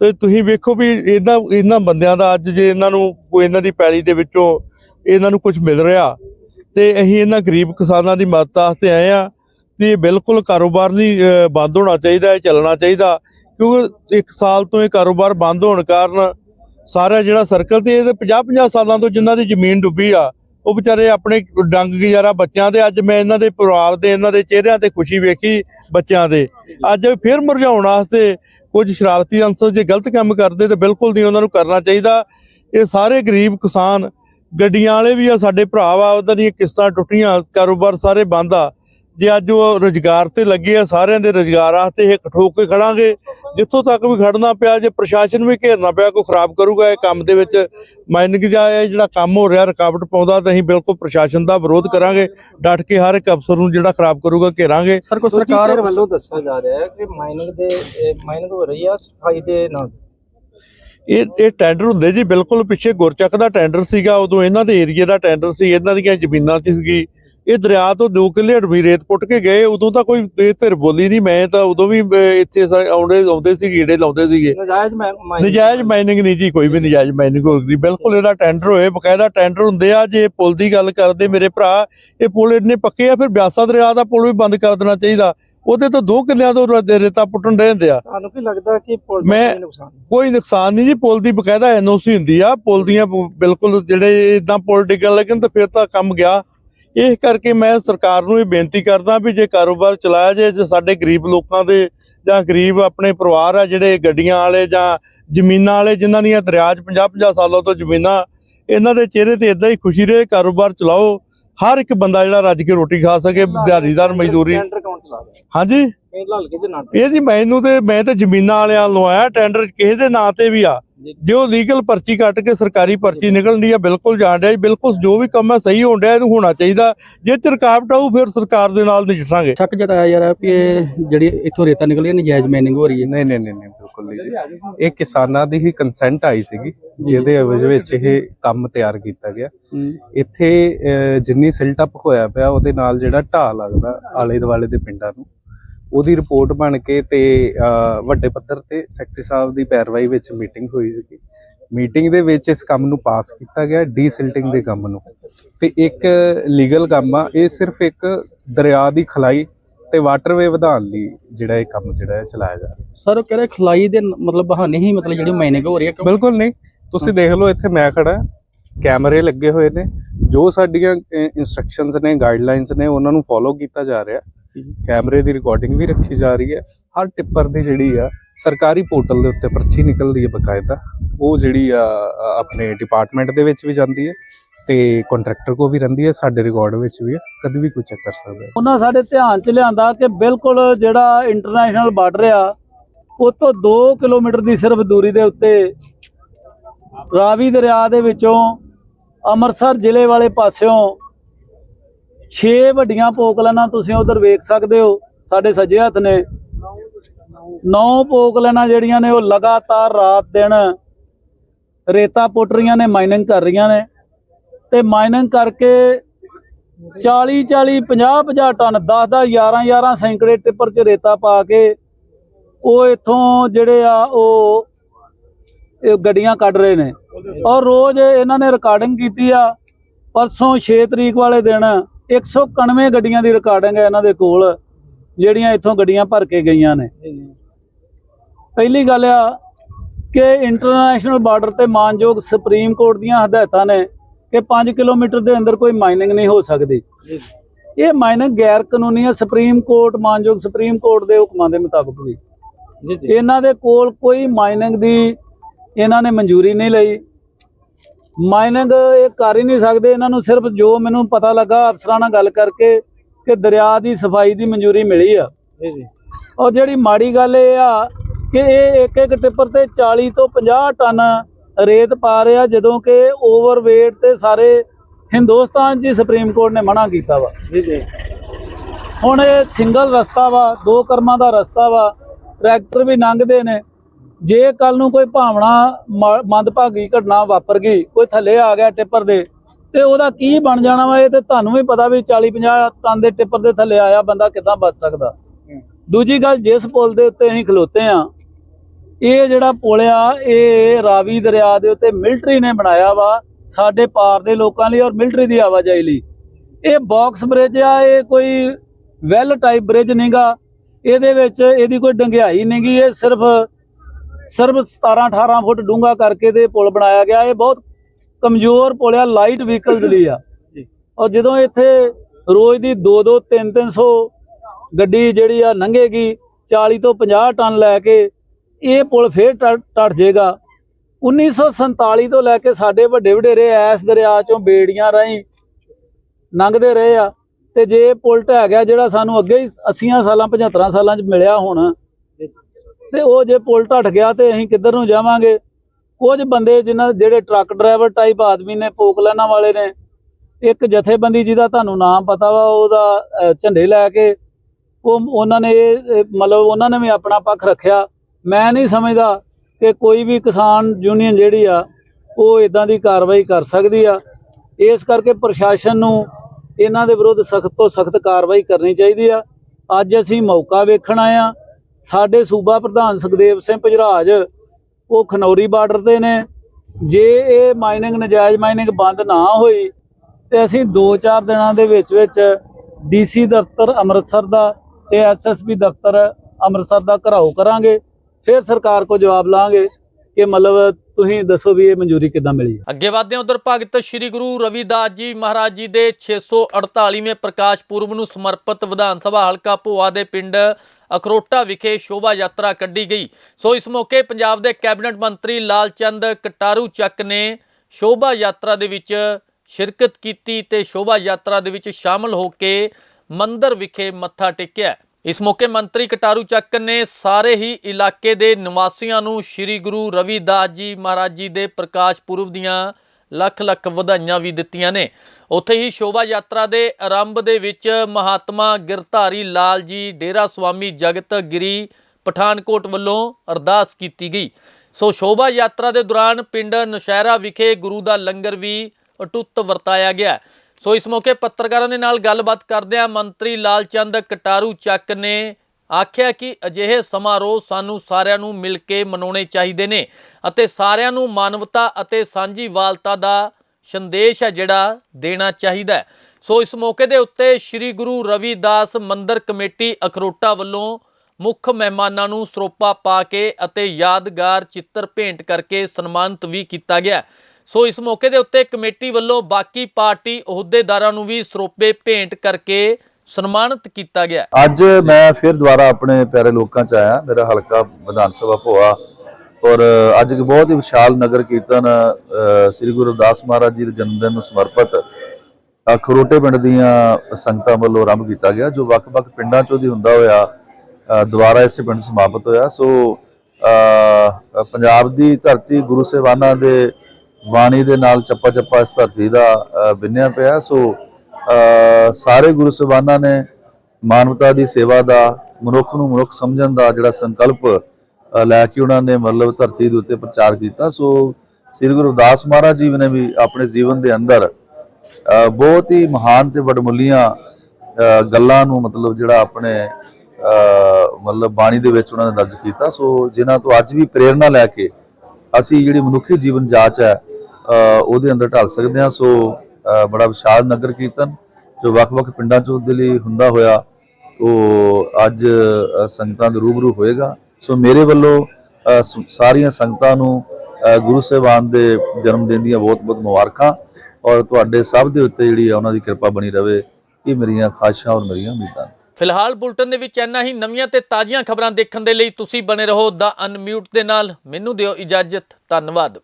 ਤੇ ਤੁਸੀਂ ਵੇਖੋ ਵੀ ਇਹਨਾਂ ਇਹਨਾਂ ਬੰਦਿਆਂ ਦਾ ਅੱਜ ਜੇ ਇਹਨਾਂ ਨੂੰ ਕੋਈ ਇਹਨਾਂ ਦੀ ਪੈਲੀ ਦੇ ਵਿੱਚੋਂ ਇਹਨਾਂ ਨੂੰ ਕੁਝ ਮਿਲ ਰਿਹਾ ਤੇ ਅਸੀਂ ਇਹਨਾਂ ਗਰੀਬ ਕਿਸਾਨਾਂ ਦੀ ਮਦਦ ਵਾਸਤੇ ਆਏ ਆ ਤੇ ਬਿਲਕੁਲ ਕਾਰੋਬਾਰ ਨਹੀਂ ਬੰਦ ਹੋਣਾ ਚਾਹੀਦਾ ਇਹ ਚੱਲਣਾ ਚਾਹੀਦਾ। ਕਿਉਂਕਿ ਇੱਕ ਸਾਲ ਤੋਂ ਇਹ ਕਾਰੋਬਾਰ ਬੰਦ ਹੋਣ ਕਾਰਨ ਸਾਰਾ ਜਿਹੜਾ ਸਰਕਲ ਤੇ ਇਹ 50 50 ਸਾਲਾਂ ਤੋਂ ਜਿਨ੍ਹਾਂ ਦੀ ਜ਼ਮੀਨ ਡੁੱਬੀ ਆ ਉਹ ਵਿਚਾਰੇ ਆਪਣੇ ਡੰਗ ਗੁਜ਼ਾਰਾ ਬੱਚਿਆਂ ਦੇ, ਅੱਜ ਮੈਂ ਇਹਨਾਂ ਦੇ ਪਰਿਵਾਰ ਦੇ, ਇਹਨਾਂ ਦੇ ਚਿਹਰਿਆਂ ਤੇ ਖੁਸ਼ੀ ਵੇਖੀ ਬੱਚਿਆਂ ਦੇ। ਅੱਜ ਫਿਰ ਮੁਰਝਾਉਣ ਵਾਸਤੇ ਕੁਝ ਸ਼ਰਾਰਤੀ ਅੰਸਰ ਜੇ ਗਲਤ ਕੰਮ ਕਰਦੇ ਤੇ ਬਿਲਕੁਲ ਨਹੀਂ ਉਹਨਾਂ ਨੂੰ ਕਰਨਾ ਚਾਹੀਦਾ। ਇਹ ਸਾਰੇ ਗਰੀਬ ਕਿਸਾਨ, ਗੱਡੀਆਂ ਵਾਲੇ ਵੀ ਆ, ਸਾਡੇ ਭਰਾ ਵਾ ਉਹਨਾਂ ਦੀਆਂ ਕਿਸ਼ਤਾਂ ਟੁੱਟੀਆਂ, ਕਾਰੋਬਾਰ ਸਾਰੇ ਬੰਦ ਆ। ਜੇ ਅੱਜ ਉਹ ਰੁਜ਼ਗਾਰ ਤੇ ਲੱਗੇ ਆ, ਸਾਰਿਆਂ ਦੇ ਰੁਜ਼ਗਾਰ ਵਾਸਤੇ ਇਹ ਠੋਕ ਕੇ ਖੜਾਂਗੇ। ਜਿੱਥੋਂ ਤੱਕ ਵੀ ਖੜਨਾ ਪਿਆ ਜੇ ਪ੍ਰਸ਼ਾਸਨ ਵੀ ਘੇਰਨਾ ਪਿਆ ਕੋਈ ਖਰਾਬ ਕਰੂਗਾ ਇਹ ਕੰਮ ਦੇ ਵਿੱਚ ਮਾਈਨਿੰਗ ਦਾ ਇਹ ਜਿਹੜਾ ਕੰਮ ਹੋ ਰਿਹਾ ਰੁਕਾਵਟ ਪਾਉਂਦਾ ਤਾਂ ਅਸੀਂ ਬਿਲਕੁਲ ਪ੍ਰਸ਼ਾਸਨ ਦਾ ਵਿਰੋਧ ਕਰਾਂਗੇ ਡਟ ਕੇ ਹਰ ਇੱਕ ਅਫਸਰ ਨੂੰ ਜਿਹੜਾ ਖਰਾਬ ਕਰੂਗਾ ਘੇਰਾਂਗੇ। ਸਰ ਕੋ ਸਰਕਾਰ ਵੱਲੋਂ ਦੱਸਿਆ ਜਾ ਰਿਹਾ ਹੈ ਕਿ ਮਾਈਨਿੰਗ ਦੇ ਮਾਈਨਿੰਗ ਹੋ ਰਹੀ ਆ ਸਫ਼ਾਈ ਦੇ ਨਾਲ। ਇਹ ਇਹ ਟੈਂਡਰ ਹੁੰਦੇ ਜੀ ਬਿਲਕੁਲ ਪਿੱਛੇ ਗੁਰਚੱਕ ਦਾ ਟੈਂਡਰ ਸੀਗਾ ਉਦੋਂ ਇਹਨਾਂ ਦੇ ਏਰੀਆ ਦਾ ਟੈਂਡਰ ਸੀ ਇਹਨਾਂ ਦੀਆਂ ਜ਼ਮੀਨਾਂ ਸੀਗੀ। ਇਹ ਦਰਿਆ ਤੋਂ 2 ਕਿੱਲੇ ਹੜਵੀ ਰੇਤ ਪੁੱਟ ਕੇ ਗਏ ਉਦੋਂ ਤਾਂ ਕੋਈ ਧਿਰ ਬੋਲੀ ਨਹੀਂ ਮੈਂ ਤਾਂ ਉਦੋਂ ਵੀ ਇੱਥੇ ਆਉਂਦੇ ਆਉਂਦੇ ਸੀ ਗੀੜੇ ਲਾਉਂਦੇ ਸੀਗੇ। ਨਜਾਇਜ਼ ਮਾਈਨਿੰਗ ਨਜਾਇਜ਼ ਮਾਈਨਿੰਗ ਨਹੀਂ ਜੀ ਕੋਈ ਵੀ ਨਜਾਇਜ਼ ਮਾਈਨਿੰਗ ਹੋ ਗਈ ਬਿਲਕੁਲ ਇਹਦਾ ਟੈਂਡਰ ਹੋਏ ਬਕਾਇਦਾ ਟੈਂਡਰ ਹੁੰਦੇ ਆ ਜੇ ਪੁਲ ਦੀ ਗੱਲ ਕਰਦੇ ਮੇਰੇ ਭਰਾ ਇਹ ਪੁਲ ਇੰਨੇ ਪੱਕੇ ਆ ਫਿਰ ਬਿਆਸਾ ਦਰਿਆ ਦਾ ਪੁਲ ਵੀ ਬੰਦ ਕਰ ਦੇਣਾ ਚਾਹੀਦਾ। ਉਹਦੇ ਤੋਂ 2 ਕਿੱਲਿਆਂ ਤੋਂ ਰੇਤਾ ਪੁੱਟਣ ਦੇ ਹੁੰਦੇ ਆ। ਤੁਹਾਨੂੰ ਕੀ ਲੱਗਦਾ ਕਿ ਪੁਲ ਦਾ ਨੁਕਸਾਨ? ਕੋਈ ਨੁਕਸਾਨ ਨਹੀਂ ਜੀ ਪੁਲ ਦੀ ਬਕਾਇਦਾ ਐਨਓਸੀ ਹੁੰਦੀ ਆ ਪੁਲ ਦੀਆਂ ਬਿਲਕੁਲ ਜਿਹੜੇ ਇਦਾਂ ਪੁਲ ਡਿੱਗਣ ਲੱਗਣ ਤਾਂ ਫਿਰ ਤਾਂ ਕੰਮ ਗਿਆ। ਇਸ ਕਰਕੇ ਮੈਂ ਸਰਕਾਰ ਨੂੰ ਇਹ ਬੇਨਤੀ ਕਰਦਾ ਵੀ ਜੇ ਕਾਰੋਬਾਰ ਚਲਾਇਆ ਜੇ ਜੇ ਸਾਡੇ ਗਰੀਬ ਲੋਕਾਂ ਦੇ ਜਾਂ ਗਰੀਬ ਆਪਣੇ ਪਰਿਵਾਰ ਆ ਜਿਹੜੇ ਗੱਡੀਆਂ ਵਾਲੇ ਜਾਂ ਜ਼ਮੀਨਾਂ ਵਾਲੇ ਜਿਨ੍ਹਾਂ ਦੀਆਂ ਦਰਿਆ 'ਚ 50 50 ਸਾਲਾਂ ਤੋਂ ਜ਼ਮੀਨਾਂ ਇਹਨਾਂ ਦੇ ਚਿਹਰੇ ਤੇ ਇਦਾਂ ਹੀ ਖੁਸ਼ੀ ਰਹੇ ਕਾਰੋਬਾਰ ਚਲਾਓ ਹਰ ਇੱਕ ਬੰਦਾ ਜਿਹੜਾ ਰੱਜ ਕੇ ਰੋਟੀ ਖਾ ਸਕੇ ਦਿਹਾੜੀਦਾਰ ਮਜ਼ਦੂਰੀ। ਹਾਂਜੀ? ਇਹ ਇਹ ਜੀ ਮੈਨੂੰ ਤੇ ਮੈਂ ਤੇ ਜ਼ਮੀਨਾਂ ਵਾਲਿਆਂ ਨੂੰ ਆਇਆ ਟੈਂਡਰ ਕਿਸੇ ਦੇ ਨਾਂ ਤੇ ਵੀ ਆ। ਜੋ ਲੀਗਲ ਪਰਚੀ ਕੱਟ ਕੇ ਸਰਕਾਰੀ ਪਰਚੀ ਨਿਕਲਣੀ ਆ ਬਿਲਕੁਲ ਜਾਣ ਜੀ ਬਿਲਕੁਲ ਜੋ ਵੀ ਕੰਮ ਹੈ ਸਹੀ ਹੋਣ ਡਿਆ ਇਹਨੂੰ ਹੋਣਾ ਚਾਹੀਦਾ। ਜੇ ਚ ਰੁਕਾਵਟ ਆਊ ਫਿਰ ਸਰਕਾਰ ਦੇ ਨਾਲ ਨਜਿੱਠਾਂਗੇ। ਸ਼ੱਕ ਜਤਾਇਆ ਰਿਹਾ ਵੀ ਇਹ ਜਿਹੜੀ ਇੱਥੋਂ ਰੇਤਾ ਨਿਕਲੀ ਹੈ ਨਜਾਇਜ਼ ਮਾਈਨਿੰਗ ਹੋ ਰਹੀ ਹੈ। ਨਹੀਂ ਨਹੀਂ ਨਹੀਂ ਨਹੀਂ ਬਿਲਕੁਲ ਨਹੀਂ ਜੀ। ਇਹ ਕਿਸਾਨਾਂ ਦੀ ਹੀ ਕੰਸੈਂਟ ਆਈ ਸੀਗੀ ਜਿਹਦੇ ਅਵਜ ਵਿੱਚ ਇਹ ਕੰਮ ਤਿਆਰ ਕੀਤਾ ਗਿਆ। ਇੱਥੇ ਅਹ, ਜਿੰਨੀ ਸਿਲਟ ਅਪ ਹੋਇਆ ਪਿਆ ਉਹਦੇ ਨਾਲ ਜਿਹੜਾ ਢਾਹ ਲੱਗਦਾ ਆਲੇ ਦੁਆਲੇ ਦੇ ਪਿੰਡਾਂ ਨੂੰ ਉਹਦੀ ਰਿਪੋਰਟ ਬਣ ਕੇ ਤੇ ਵੱਡੇ ਪੱਧਰ ਤੇ ਸੈਕਟਰੀ ਸਾਹਿਬ ਦੀ ਪੈਰਵਾਈ ਵਿੱਚ ਮੀਟਿੰਗ ਹੋਈ ਸੀਗੀ। ਮੀਟਿੰਗ ਦੇ ਵਿੱਚ ਇਸ ਕੰਮ ਨੂੰ ਪਾਸ ਕੀਤਾ ਗਿਆ ਡੀਸਿਲਟਿੰਗ ਦੇ ਕੰਮ ਨੂੰ। ਤੇ ਇੱਕ ਲੀਗਲ ਕੰਮ ਆ ਇਹ ਸਿਰਫ ਇੱਕ ਦਰਿਆ ਦੀ ਖਲਾਈ ਤੇ ਵਾਟਰਵੇ ਵਧਾਉਣ ਲਈ ਜਿਹੜਾ ਇਹ ਕੰਮ ਜਿਹੜਾ ਹੈ ਚਲਾਇਆ ਜਾ ਰਿਹਾ। ਸਰ ਉਹ ਕਹਿ ਰਹੇ ਖਲਾਈ ਦੇ ਮਤਲਬ ਬਹਾਨੇ ਹੀ ਮਤਲਬ ਜਿਹੜੀ ਮਾਈਨਿੰਗ ਹੋ ਰਹੀ ਹੈ। ਬਿਲਕੁਲ ਨਹੀਂ। ਤੁਸੀਂ ਦੇਖ ਲਓ ਇੱਥੇ ਮੈਂ ਖੜਾ ਕੈਮਰੇ ਲੱਗੇ ਹੋਏ ਨੇ। ਜੋ ਸਾਡੀਆਂ ਇਨਸਟਰਕਸ਼ਨਸ ਨੇ ਗਾਈਡਲਾਈਨਸ ਨੇ ਉਹਨਾਂ ਨੂੰ ਫੋਲੋ ਕੀਤਾ ਜਾ ਰਿਹਾ। ਕੈਮਰੇ ਦੀ ਰਿਕਾਰਡਿੰਗ ਵੀ ਰੱਖੀ ਜਾ ਰਹੀ ਹੈ। ਹਰ ਟਿੱਪਰ ਦੀ ਜਿਹੜੀ ਆ, ਸਰਕਾਰੀ ਪੋਰਟਲ ਦੇ ਉੱਤੇ ਪਰਚੀ ਨਿਕਲਦੀ ਹੈ ਬਕਾਇਦਾ। ਉਹ ਜਿਹੜੀ ਆ ਆਪਣੇ ਡਿਪਾਰਟਮੈਂਟ ਦੇ ਵਿੱਚ ਵੀ ਜਾਂਦੀ ਹੈ ਤੇ ਕੰਟਰੈਕਟਰ ਕੋ ਵੀ ਰਹਿੰਦੀ ਹੈ, ਸਾਡੇ ਰਿਕਾਰਡ ਵਿੱਚ ਵੀ ਹੈ। ਕਦੇ ਵੀ ਕੋਈ ਚੈੱਕ ਕਰ ਸਕਦਾ ਹੈ। ਉਹਨਾਂ ਸਾਡੇ ਧਿਆਨ ਚ ਲਿਆਂਦਾ ਕਿ ਬਿਲਕੁਲ ਜਿਹੜਾ ਇੰਟਰਨੈਸ਼ਨਲ ਬਾਰਡਰ ਆ, ਉਹ ਤੋਂ 2 ਕਿਲੋਮੀਟਰ ਦੀ ਸਿਰਫ ਦੂਰੀ ਦੇ ਉੱਤੇ ਰਾਵੀ ਦਰਿਆ ਦੇ ਵਿੱਚੋਂ ਅੰਮ੍ਰਿਤਸਰ ਜ਼ਿਲ੍ਹੇ ਵਾਲੇ ਪਾਸਿਓਂ 6 ਵੱਡੀਆਂ ਪੋਕਲਨਾਂ ਤੁਸੀਂ ਉਧਰ ਵੇਖ ਸਕਦੇ ਹੋ, ਸਾਡੇ ਸੱਜੇ ਹੱਥ ਨੇ। 9 ਪੋਕਲਨਾਂ ਜਿਹੜੀਆਂ ਨੇ ਉਹ ਲਗਾਤਾਰ ਰਾਤ ਦਿਨ ਰੇਤਾ ਪੁੱਟ ਰਹੀਆਂ ਨੇ ਮਾਈਨਿੰਗ ਕਰ ਰਹੀਆਂ ਨੇ। ਤੇ ਮਾਈਨਿੰਗ ਕਰਕੇ 40 40 50 50 ਟਨ 10 10 11 11 ਸੈਂਕੜੇ ਟਿੱਪਰ ਚ ਰੇਤਾ ਪਾ ਕੇ ਉਹ ਇੱਥੋਂ ਜਿਹੜੇ ਆ ਉਹ ਇਹ ਗੱਡੀਆਂ ਕੱਢ ਰਹੇ ਨੇ। ਔਰ ਰੋਜ਼ ਇਹਨਾਂ ਨੇ ਰਿਕਾਰਡਿੰਗ ਕੀਤੀ ਆ, ਪਰਸੋਂ 6 ਤਰੀਕ ਵਾਲੇ ਦਿਨ 191 ਗੱਡੀਆਂ ਦੀ ਰਿਕਾਰਡਿੰਗ ਹੈ ਇਹਨਾਂ ਦੇ ਕੋਲ ਜਿਹੜੀਆਂ ਇੱਥੋਂ ਗੱਡੀਆਂ ਭਰ ਕੇ ਗਈਆਂ ਨੇ। ਪਹਿਲੀ ਗੱਲ ਆ ਕਿ ਇੰਟਰਨੈਸ਼ਨਲ ਬਾਰਡਰ ਤੇ ਮਾਨਯੋਗ ਸੁਪਰੀਮ ਕੋਰਟ ਦੀਆਂ ਹਦਾਇਤਾਂ ਨੇ ਕਿ 5 ਕਿਲੋਮੀਟਰ ਦੇ ਅੰਦਰ ਕੋਈ ਮਾਈਨਿੰਗ ਨਹੀਂ ਹੋ ਸਕਦੀ। ਇਹ ਮਾਈਨਿੰਗ ਗੈਰ ਕਾਨੂੰਨੀ ਹੈ ਸੁਪਰੀਮ ਕੋਰਟ ਮਾਨਯੋਗ ਸੁਪਰੀਮ ਕੋਰਟ ਦੇ ਹੁਕਮਾਂ ਦੇ ਮੁਤਾਬਕ ਵੀ। ਇਹਨਾਂ ਦੇ ਕੋਲ ਕੋਈ ਮਾਈਨਿੰਗ ਦੀ ਇਹਨਾਂ ਨੇ ਮਨਜ਼ੂਰੀ ਨਹੀਂ ਲਈ। ਮਾਈਨਿੰਗ ਇਹ ਕਰ ਹੀ ਨਹੀਂ ਸਕਦੇ। ਇਹਨਾਂ ਨੂੰ ਸਿਰਫ ਜੋ ਮੈਨੂੰ ਪਤਾ ਲੱਗਾ ਅਫਸਰਾਂ ਨਾਲ ਗੱਲ ਕਰਕੇ ਕਿ ਦਰਿਆ ਦੀ ਸਫ਼ਾਈ ਦੀ ਮਨਜ਼ੂਰੀ ਮਿਲੀ ਆ। ਜੀ ਜੀ। ਔਰ ਜਿਹੜੀ ਮਾੜੀ ਗੱਲ ਇਹ ਆ ਕਿ ਇਹ ਇੱਕ ਇੱਕ ਟਿੱਪਰ ਤੇ 40 ਤੋਂ 50 ਟਨ ਰੇਤ ਪਾ ਰਿਹਾ ਜਦੋਂ ਕਿ ਓਵਰਵੇਟ ਤੇ ਸਾਰੇ ਹਿੰਦੁਸਤਾਨ 'ਚ ਸੁਪਰੀਮ ਕੋਰਟ ਨੇ ਮਨਾ ਕੀਤਾ ਵਾ। ਜੀ ਜੀ। ਹੁਣ ਇਹ ਸਿੰਗਲ ਰਸਤਾ ਵਾ ਦੋ ਕਰਮਾਂ ਦਾ ਰਸਤਾ ਵਾ ਟਰੈਕਟਰ ਵੀ ਲੰਘਦੇ ਨੇ। ਜੇ ਕੱਲ ਨੂੰ ਕੋਈ ਭਾਵਨਾ ਮੰਦਭਾਗੀ ਘਟਨਾ ਵਾਪਰ ਗਈ, ਕੋਈ ਥੱਲੇ ਆ ਗਿਆ ਟਿੱਪਰ ਦੇ, ਤੇ ਉਹਦਾ ਕੀ ਬਣ ਜਾਣਾ ਵਾ ਇਹ ਤੇ ਤੁਹਾਨੂੰ ਵੀ ਪਤਾ ਵੀ 40 50 ਟਨ ਦੇ ਟਿੱਪਰ ਦੇ ਥੱਲੇ ਆਇਆ ਬੰਦਾ ਕਿੱਦਾਂ ਬਚ ਸਕਦਾ। ਦੂਜੀ ਗੱਲ, ਜਿਸ ਪੁਲ ਦੇ ਉੱਤੇ ਅਸੀਂ ਖਲੋਤੇ ਆ ਇਹ ਜਿਹੜਾ ਪੁਲ ਆ, ਇਹ ਰਾਵੀ ਦਰਿਆ ਦੇ ਉੱਤੇ ਮਿਲਟਰੀ ਨੇ ਬਣਾਇਆ ਵਾ ਸਾਡੇ ਪਾਰ ਦੇ ਲੋਕਾਂ ਲਈ ਔਰ ਮਿਲਟਰੀ ਦੀ ਆਵਾਜਾਈ ਲਈ। ਇਹ ਬਾਕਸ ਬ੍ਰਿਜ ਆ, ਇਹ ਕੋਈ ਵੈਲ ਟਾਈਪ ਬ੍ਰਿਜ ਨਹੀਂਗਾ ਇਹਦੇ ਵਿੱਚ ਇਹਦੀ ਕੋਈ ਡੰਗਿਆਈ ਨਹੀਂਗੀ ਇਹ ਸਿਰਫ ਸਿਰਫ 17 18 ਫੁੱਟ ਡੂੰਘਾ ਕਰਕੇ ਤੇ ਪੁਲ ਬਣਾਇਆ ਗਿਆ। ਇਹ ਬਹੁਤ ਕਮਜ਼ੋਰ ਪੁਲ ਆ ਲਾਈਟ ਵਹੀਕਲਸ ਲਈ ਆ। ਔਰ ਜਦੋਂ ਇੱਥੇ ਰੋਜ਼ ਦੀ 2 2 3 300 ਗੱਡੀ ਜਿਹੜੀ ਆ ਲੰਘੇਗੀ 40 ਤੋਂ 50 ਟਨ ਲੈ ਕੇ ਇਹ ਪੁਲ ਫੇਰ ਟੱਟ ਜਾਏਗਾ। 1947 ਤੋਂ ਲੈ ਕੇ ਸਾਡੇ ਵੱਡੇ ਵਡੇਰੇ ਐਸ ਦਰਿਆ ਚੋਂ ਬੇੜੀਆਂ ਰਾਹੀਂ ਲੰਘਦੇ ਰਹੇ ਆ। ਤੇ ਜੇ ਪੁਲ ਢਹਿ ਗਿਆ ਜਿਹੜਾ ਸਾਨੂੰ ਅੱਗੇ ਹੀ 80 ਸਾਲਾਂ 75 ਸਾਲਾਂ ਚ ਮਿਲਿਆ ਹੁਣ ਤੇ ਉਹ ਜੇ ਪੁਲ ਢੱਟ ਗਿਆ ਤੇ ਅਸੀਂ ਕਿੱਧਰ ਨੂੰ ਜਾਵਾਂਗੇ? ਕੁਝ ਬੰਦੇ ਜਿਨ੍ਹਾਂ ਜਿਹੜੇ ਟਰੱਕ ਡਰਾਈਵਰ ਟਾਈਪ ਆਦਮੀ ਨੇ, ਪੋਕਲਾਨਾ ਵਾਲੇ ਨੇ, ਇੱਕ ਜਥੇਬੰਦੀ ਜਿਹਦਾ ਤੁਹਾਨੂੰ ਨਾਮ ਪਤਾ ਵਾ, ਉਹਦਾ ਝੰਡੇ ਲੈ ਕੇ ਉਹ, ਉਹਨਾਂ ਨੇ ਇਹ- ਮਤਲਬ ਉਹਨਾਂ ਨੇ ਵੀ ਆਪਣਾ ਪੱਖ ਰੱਖਿਆ। ਮੈਂ ਨਹੀਂ ਸਮਝਦਾ ਕਿ ਕੋਈ ਵੀ ਕਿਸਾਨ ਯੂਨੀਅਨ ਜਿਹੜੀ ਆ, ਉਹ ਇਦਾਂ ਦੀ ਕਾਰਵਾਈ ਕਰ ਸਕਦੀ ਆ। ਇਸ ਕਰਕੇ ਪ੍ਰਸ਼ਾਸਨ ਨੂੰ ਇਹਨਾਂ ਦੇ ਵਿਰੁੱਧ ਸਖਤ ਤੋਂ ਸਖਤ ਕਾਰਵਾਈ ਕਰਨੀ ਚਾਹੀਦੀ ਆ। ਅੱਜ ਅਸੀਂ ਮੌਕਾ ਵੇਖਣ ਆਏ ਆ। ਸਾਡੇ ਸੂਬਾ ਪ੍ਰਧਾਨ ਸੁਖਦੇਵ ਸਿੰਘ ਭਜਰਾਜ, ਉਹ ਖਨੌਰੀ ਬਾਰਡਰ ਤੇ ਨੇ। ਜੇ ਇਹ ਮਾਈਨਿੰਗ ਨਜਾਇਜ਼ ਮਾਈਨਿੰਗ ਬੰਦ ਨਾ ਹੋਈ, ਤੇ ਅਸੀਂ 2-4 ਦਿਨਾਂ ਦੇ ਵਿੱਚ ਵਿੱਚ ਡੀਸੀ ਦਫ਼ਤਰ ਅੰਮ੍ਰਿਤਸਰ ਦਾ ਤੇ ਐਸਐਸਪੀ ਦਫ਼ਤਰ ਅੰਮ੍ਰਿਤਸਰ ਦਾ ਘਰਾਓ ਕਰਾਂਗੇ। ਫਿਰ ਸਰਕਾਰ ਕੋ ਜਵਾਬ ਲਾਂਗੇ ਕਿ ਮਤਲਬ ਤੁਸੀਂ ਦੱਸੋ ਵੀ ਇਹ ਮਨਜ਼ੂਰੀ ਕਿੱਦਾਂ ਮਿਲੀ ਅੱਗੇ ਵਧਦੇ ਹਾਂ, ਉਧਰ ਭਗਤ ਸ੍ਰੀ ਗੁਰੂ ਰਵਿਦਾਸ ਜੀ ਮਹਾਰਾਜ ਜੀ ਦੇ 648ਵੇਂ ਪ੍ਰਕਾਸ਼ ਪੁਰਬ ਨੂੰ ਸਮਰਪਿਤ ਵਿਧਾਨ ਸਭਾ ਹਲਕਾ ਭੋਆ ਦੇ ਪਿੰਡ ਅਖਰੋਟਾ ਵਿਖੇ ਸ਼ੋਭਾ ਯਾਤਰਾ ਕੱਢੀ ਗਈ। ਸੋ ਇਸ ਮੌਕੇ ਪੰਜਾਬ ਦੇ ਕੈਬਨਿਟ ਮੰਤਰੀ ਲਾਲਚੰਦ ਕਟਾਰੂ ਚੱਕ ਨੇ ਸ਼ੋਭਾ ਯਾਤਰਾ ਦੇ ਵਿੱਚ ਸ਼ਿਰਕਤ ਕੀਤੀ ਤੇ ਸ਼ੋਭਾ ਯਾਤਰਾ ਦੇ ਵਿੱਚ ਸ਼ਾਮਲ ਹੋ ਕੇ ਮੰਦਰ ਵਿਖੇ ਮੱਥਾ ਟੇਕਿਆ। ਇਸ ਮੌਕੇ ਮੰਤਰੀ ਕਟਾਰੂ ਚੱਕ ਨੇ ਸਾਰੇ ਹੀ ਇਲਾਕੇ ਦੇ ਨਿਵਾਸੀਆਂ ਨੂੰ ਸ੍ਰੀ ਗੁਰੂ ਰਵਿਦਾਸ ਜੀ ਮਹਾਰਾਜ ਜੀ ਦੇ ਪ੍ਰਕਾਸ਼ ਪੁਰਬ ਦੀਆਂ ਲੱਖ ਲੱਖ ਵਧਾਈਆਂ ਵੀ ਦਿੱਤੀਆਂ ਨੇ। ਉੱਥੇ ਹੀ ਸ਼ੋਭਾ ਯਾਤਰਾ ਦੇ ਆਰੰਭ ਦੇ ਵਿੱਚ ਮਹਾਤਮਾ ਗਿਰਧਾਰੀ ਲਾਲ ਜੀ ਡੇਰਾ ਸੁਆਮੀ ਜਗਤ ਗਿਰੀ ਪਠਾਨਕੋਟ ਵੱਲੋਂ ਅਰਦਾਸ ਕੀਤੀ ਗਈ। ਸੋ ਸ਼ੋਭਾ ਯਾਤਰਾ ਦੇ ਦੌਰਾਨ ਪਿੰਡ ਨੁਸ਼ਹਿਰਾ ਵਿਖੇ ਗੁਰੂ ਦਾ ਲੰਗਰ ਵੀ ਅਟੁੱਟ ਵਰਤਾਇਆ ਗਿਆ। ਸੋ ਇਸ ਮੌਕੇ ਪੱਤਰਕਾਰਾਂ ਦੇ ਨਾਲ ਗੱਲਬਾਤ ਕਰਦਿਆਂ ਮੰਤਰੀ ਲਾਲਚੰਦ ਕਟਾਰੂ ਚੱਕ ਨੇ ਆਖਿਆ ਕਿ ਅਜਿਹੇ ਸਮਾਰੋਹ ਸਾਨੂੰ ਸਾਰਿਆਂ ਨੂੰ ਮਿਲ ਕੇ ਮਨਾਉਣੇ ਚਾਹੀਦੇ ਨੇ ਅਤੇ ਸਾਰਿਆਂ ਨੂੰ ਮਾਨਵਤਾ ਅਤੇ ਸਾਂਝੀਵਾਲਤਾ ਦਾ ਸੰਦੇਸ਼ ਹੈ ਜਿਹੜਾ ਦੇਣਾ ਚਾਹੀਦਾ ਹੈ। ਸੋ ਇਸ ਮੌਕੇ ਦੇ ਉੱਤੇ ਸ੍ਰੀ ਗੁਰੂ ਰਵਿਦਾਸ ਮੰਦਿਰ ਕਮੇਟੀ ਅਖਰੋਟਾ ਵੱਲੋਂ ਮੁੱਖ ਮਹਿਮਾਨਾਂ ਨੂੰ ਸਰੋਪਾ ਪਾ ਕੇ ਅਤੇ ਯਾਦਗਾਰ ਚਿੱਤਰ ਭੇਂਟ ਕਰਕੇ ਸਨਮਾਨਿਤ ਵੀ ਕੀਤਾ ਗਿਆ ਸੋ ਇਸ ਮੌਕੇ ਦੇ ਉੱਤੇ ਕਮੇਟੀ ਵੱਲੋਂ ਬਾਕੀ ਪਾਰਟੀ ਅਹੁਦੇਦਾਰਾਂ ਨੂੰ ਵੀ ਸਰੋਪੇ ਭੇਂਟ ਕਰਕੇ ਸਨਮਾਨਿਤ ਕੀਤਾ ਗਿਆ। ਅੱਜ ਮੈਂ ਫਿਰ ਦੁਬਾਰਾ ਆਪਣੇ ਪਿਆਰੇ ਲੋਕਾਂ ਚ ਆਇਆ ਮੇਰਾ ਹਲਕਾ ਵਿਧਾਨ ਸਭਾ ਭੋਆ। ਔਰ ਅੱਜ ਇੱਕ ਬਹੁਤ ਹੀ ਵਿਸ਼ਾਲ ਨਗਰ ਕੀਰਤਨ ਸ੍ਰੀ ਗੁਰੂ ਰਵਿਦਾਸ ਮਹਾਰਾਜ ਜੀ ਦੇ ਜਨਮ ਦਿਨ ਨੂੰ ਸਮਰਪਿਤ ਅ, ਖਰੋਟੇ ਪਿੰਡ ਦੀਆਂ ਸੰਗਤਾਂ ਵੱਲੋਂ ਆਰੰਭ ਕੀਤਾ ਗਿਆ ਜੋ ਵੱਖ-ਵੱਖ ਪਿੰਡਾਂ ਚੋਂ ਦੀ ਹੁੰਦਾ ਹੋਇਆ ਦੁਬਾਰਾ ਇਸੇ ਪਿੰਡ ਸਮਾਪਤ ਹੋਇਆ। ਸੋ ਪੰਜਾਬ ਦੀ ਧਰਤੀ ਗੁਰੂ ਸੇਵਾਨਾਂ ਦੇ ਬਾਣੀ ਦੇ ਨਾਲ ਚੱਪਾ ਚੱਪਾ ਇਸ ਧਰਤੀ ਦਾ ਅ, ਬਿੰਨਿਆ ਪਿਆ। ਸੋ ਸਾਰੇ ਗੁਰੂ ਸਾਹਿਬਾਨਾਂ ਨੇ ਮਾਨਵਤਾ ਦੀ ਸੇਵਾ ਦਾ, ਮਨੁੱਖ ਨੂੰ ਮਨੁੱਖ ਸਮਝਣ ਦਾ ਜਿਹੜਾ ਸੰਕਲਪ ਲੈ ਕੇ ਉਹਨਾਂ ਨੇ ਮਤਲਬ ਧਰਤੀ ਦੇ ਉੱਤੇ ਪ੍ਰਚਾਰ ਕੀਤਾ। ਸੋ ਸ੍ਰੀ ਗੁਰੂ ਰਵਿਦਾਸ ਮਹਾਰਾਜ ਜੀ ਨੇ ਵੀ ਆਪਣੇ ਜੀਵਨ ਦੇ ਅੰਦਰ ਬਹੁਤ ਹੀ ਮਹਾਨ ਤੇ ਵਡਮੁੱਲੀਆਂ ਗੱਲਾਂ ਨੂੰ ਮਤਲਬ ਜਿਹੜਾ ਆਪਣੇ ਮਤਲਬ ਬਾਣੀ ਦੇ ਵਿੱਚ ਉਹਨਾਂ ਨੇ ਦਰਜ ਕੀਤਾ। ਸੋ ਜਿਨ੍ਹਾਂ ਤੋਂ ਅੱਜ ਵੀ ਪ੍ਰੇਰਣਾ ਲੈ ਕੇ ਅਸੀਂ ਜਿਹੜੀ ਮਨੁੱਖੀ ਜੀਵਨ ਜਾਂਚ ਹੈ ਉਹਦੇ ਅੰਦਰ ਢਲ ਸਕਦੇ ਹਾਂ। ਸੋ ਬੜਾ ਵਿਸ਼ਾਲ ਨਗਰ ਕੀਰਤਨ ਜੋ ਵੱਖ-ਵੱਖ ਪਿੰਡਾਂ ਚੋਂ ਦੇ ਲਈ ਹੁੰਦਾ ਹੋਇਆ, ਉਹ ਅੱਜ ਸੰਗਤਾਂ ਦੇ ਰੂਬਰੂ ਹੋਏਗਾ। ਸੋ ਮੇਰੇ ਵੱਲੋਂ ਸਾਰੀਆਂ ਸੰਗਤਾਂ ਨੂੰ ਗੁਰੂ ਸਾਹਿਬਾਨ ਦੇ ਜਨਮ ਦਿਨ ਦੀਆਂ ਬਹੁਤ-ਬਹੁਤ ਮੁਬਾਰਕਾਂ ਔਰ ਤੁਹਾਡੇ ਸਭ ਦੇ ਉੱਤੇ ਜਿਹੜੀ ਆ ਉਹਨਾਂ ਦੀ ਕਿਰਪਾ ਬਣੀ ਰਵੇ, ਇਹ ਮੇਰੀਆਂ ਖਾਸ਼ਾਂ ਔਰ ਮੇਰੀਆਂ ਉਮੀਦਾਂ। ਫਿਲਹਾਲ ਬੁਲਟਨ ਦੇ ਵਿੱਚ ਇੰਨਾ ਹੀ, ਨਵੀਆਂ ਤੇ ਤਾਜ਼ੀਆਂ ਖਬਰਾਂ ਦੇਖਣ ਦੇ ਲਈ ਤੁਸੀਂ ਬਣੇ ਰਹੋ ਦਾ ਅਨਮਿਊਟ ਦੇ ਨਾਲ। ਮੈਨੂੰ ਦਿਓ ਇਜਾਜ਼ਤ, ਧੰਨਵਾਦ।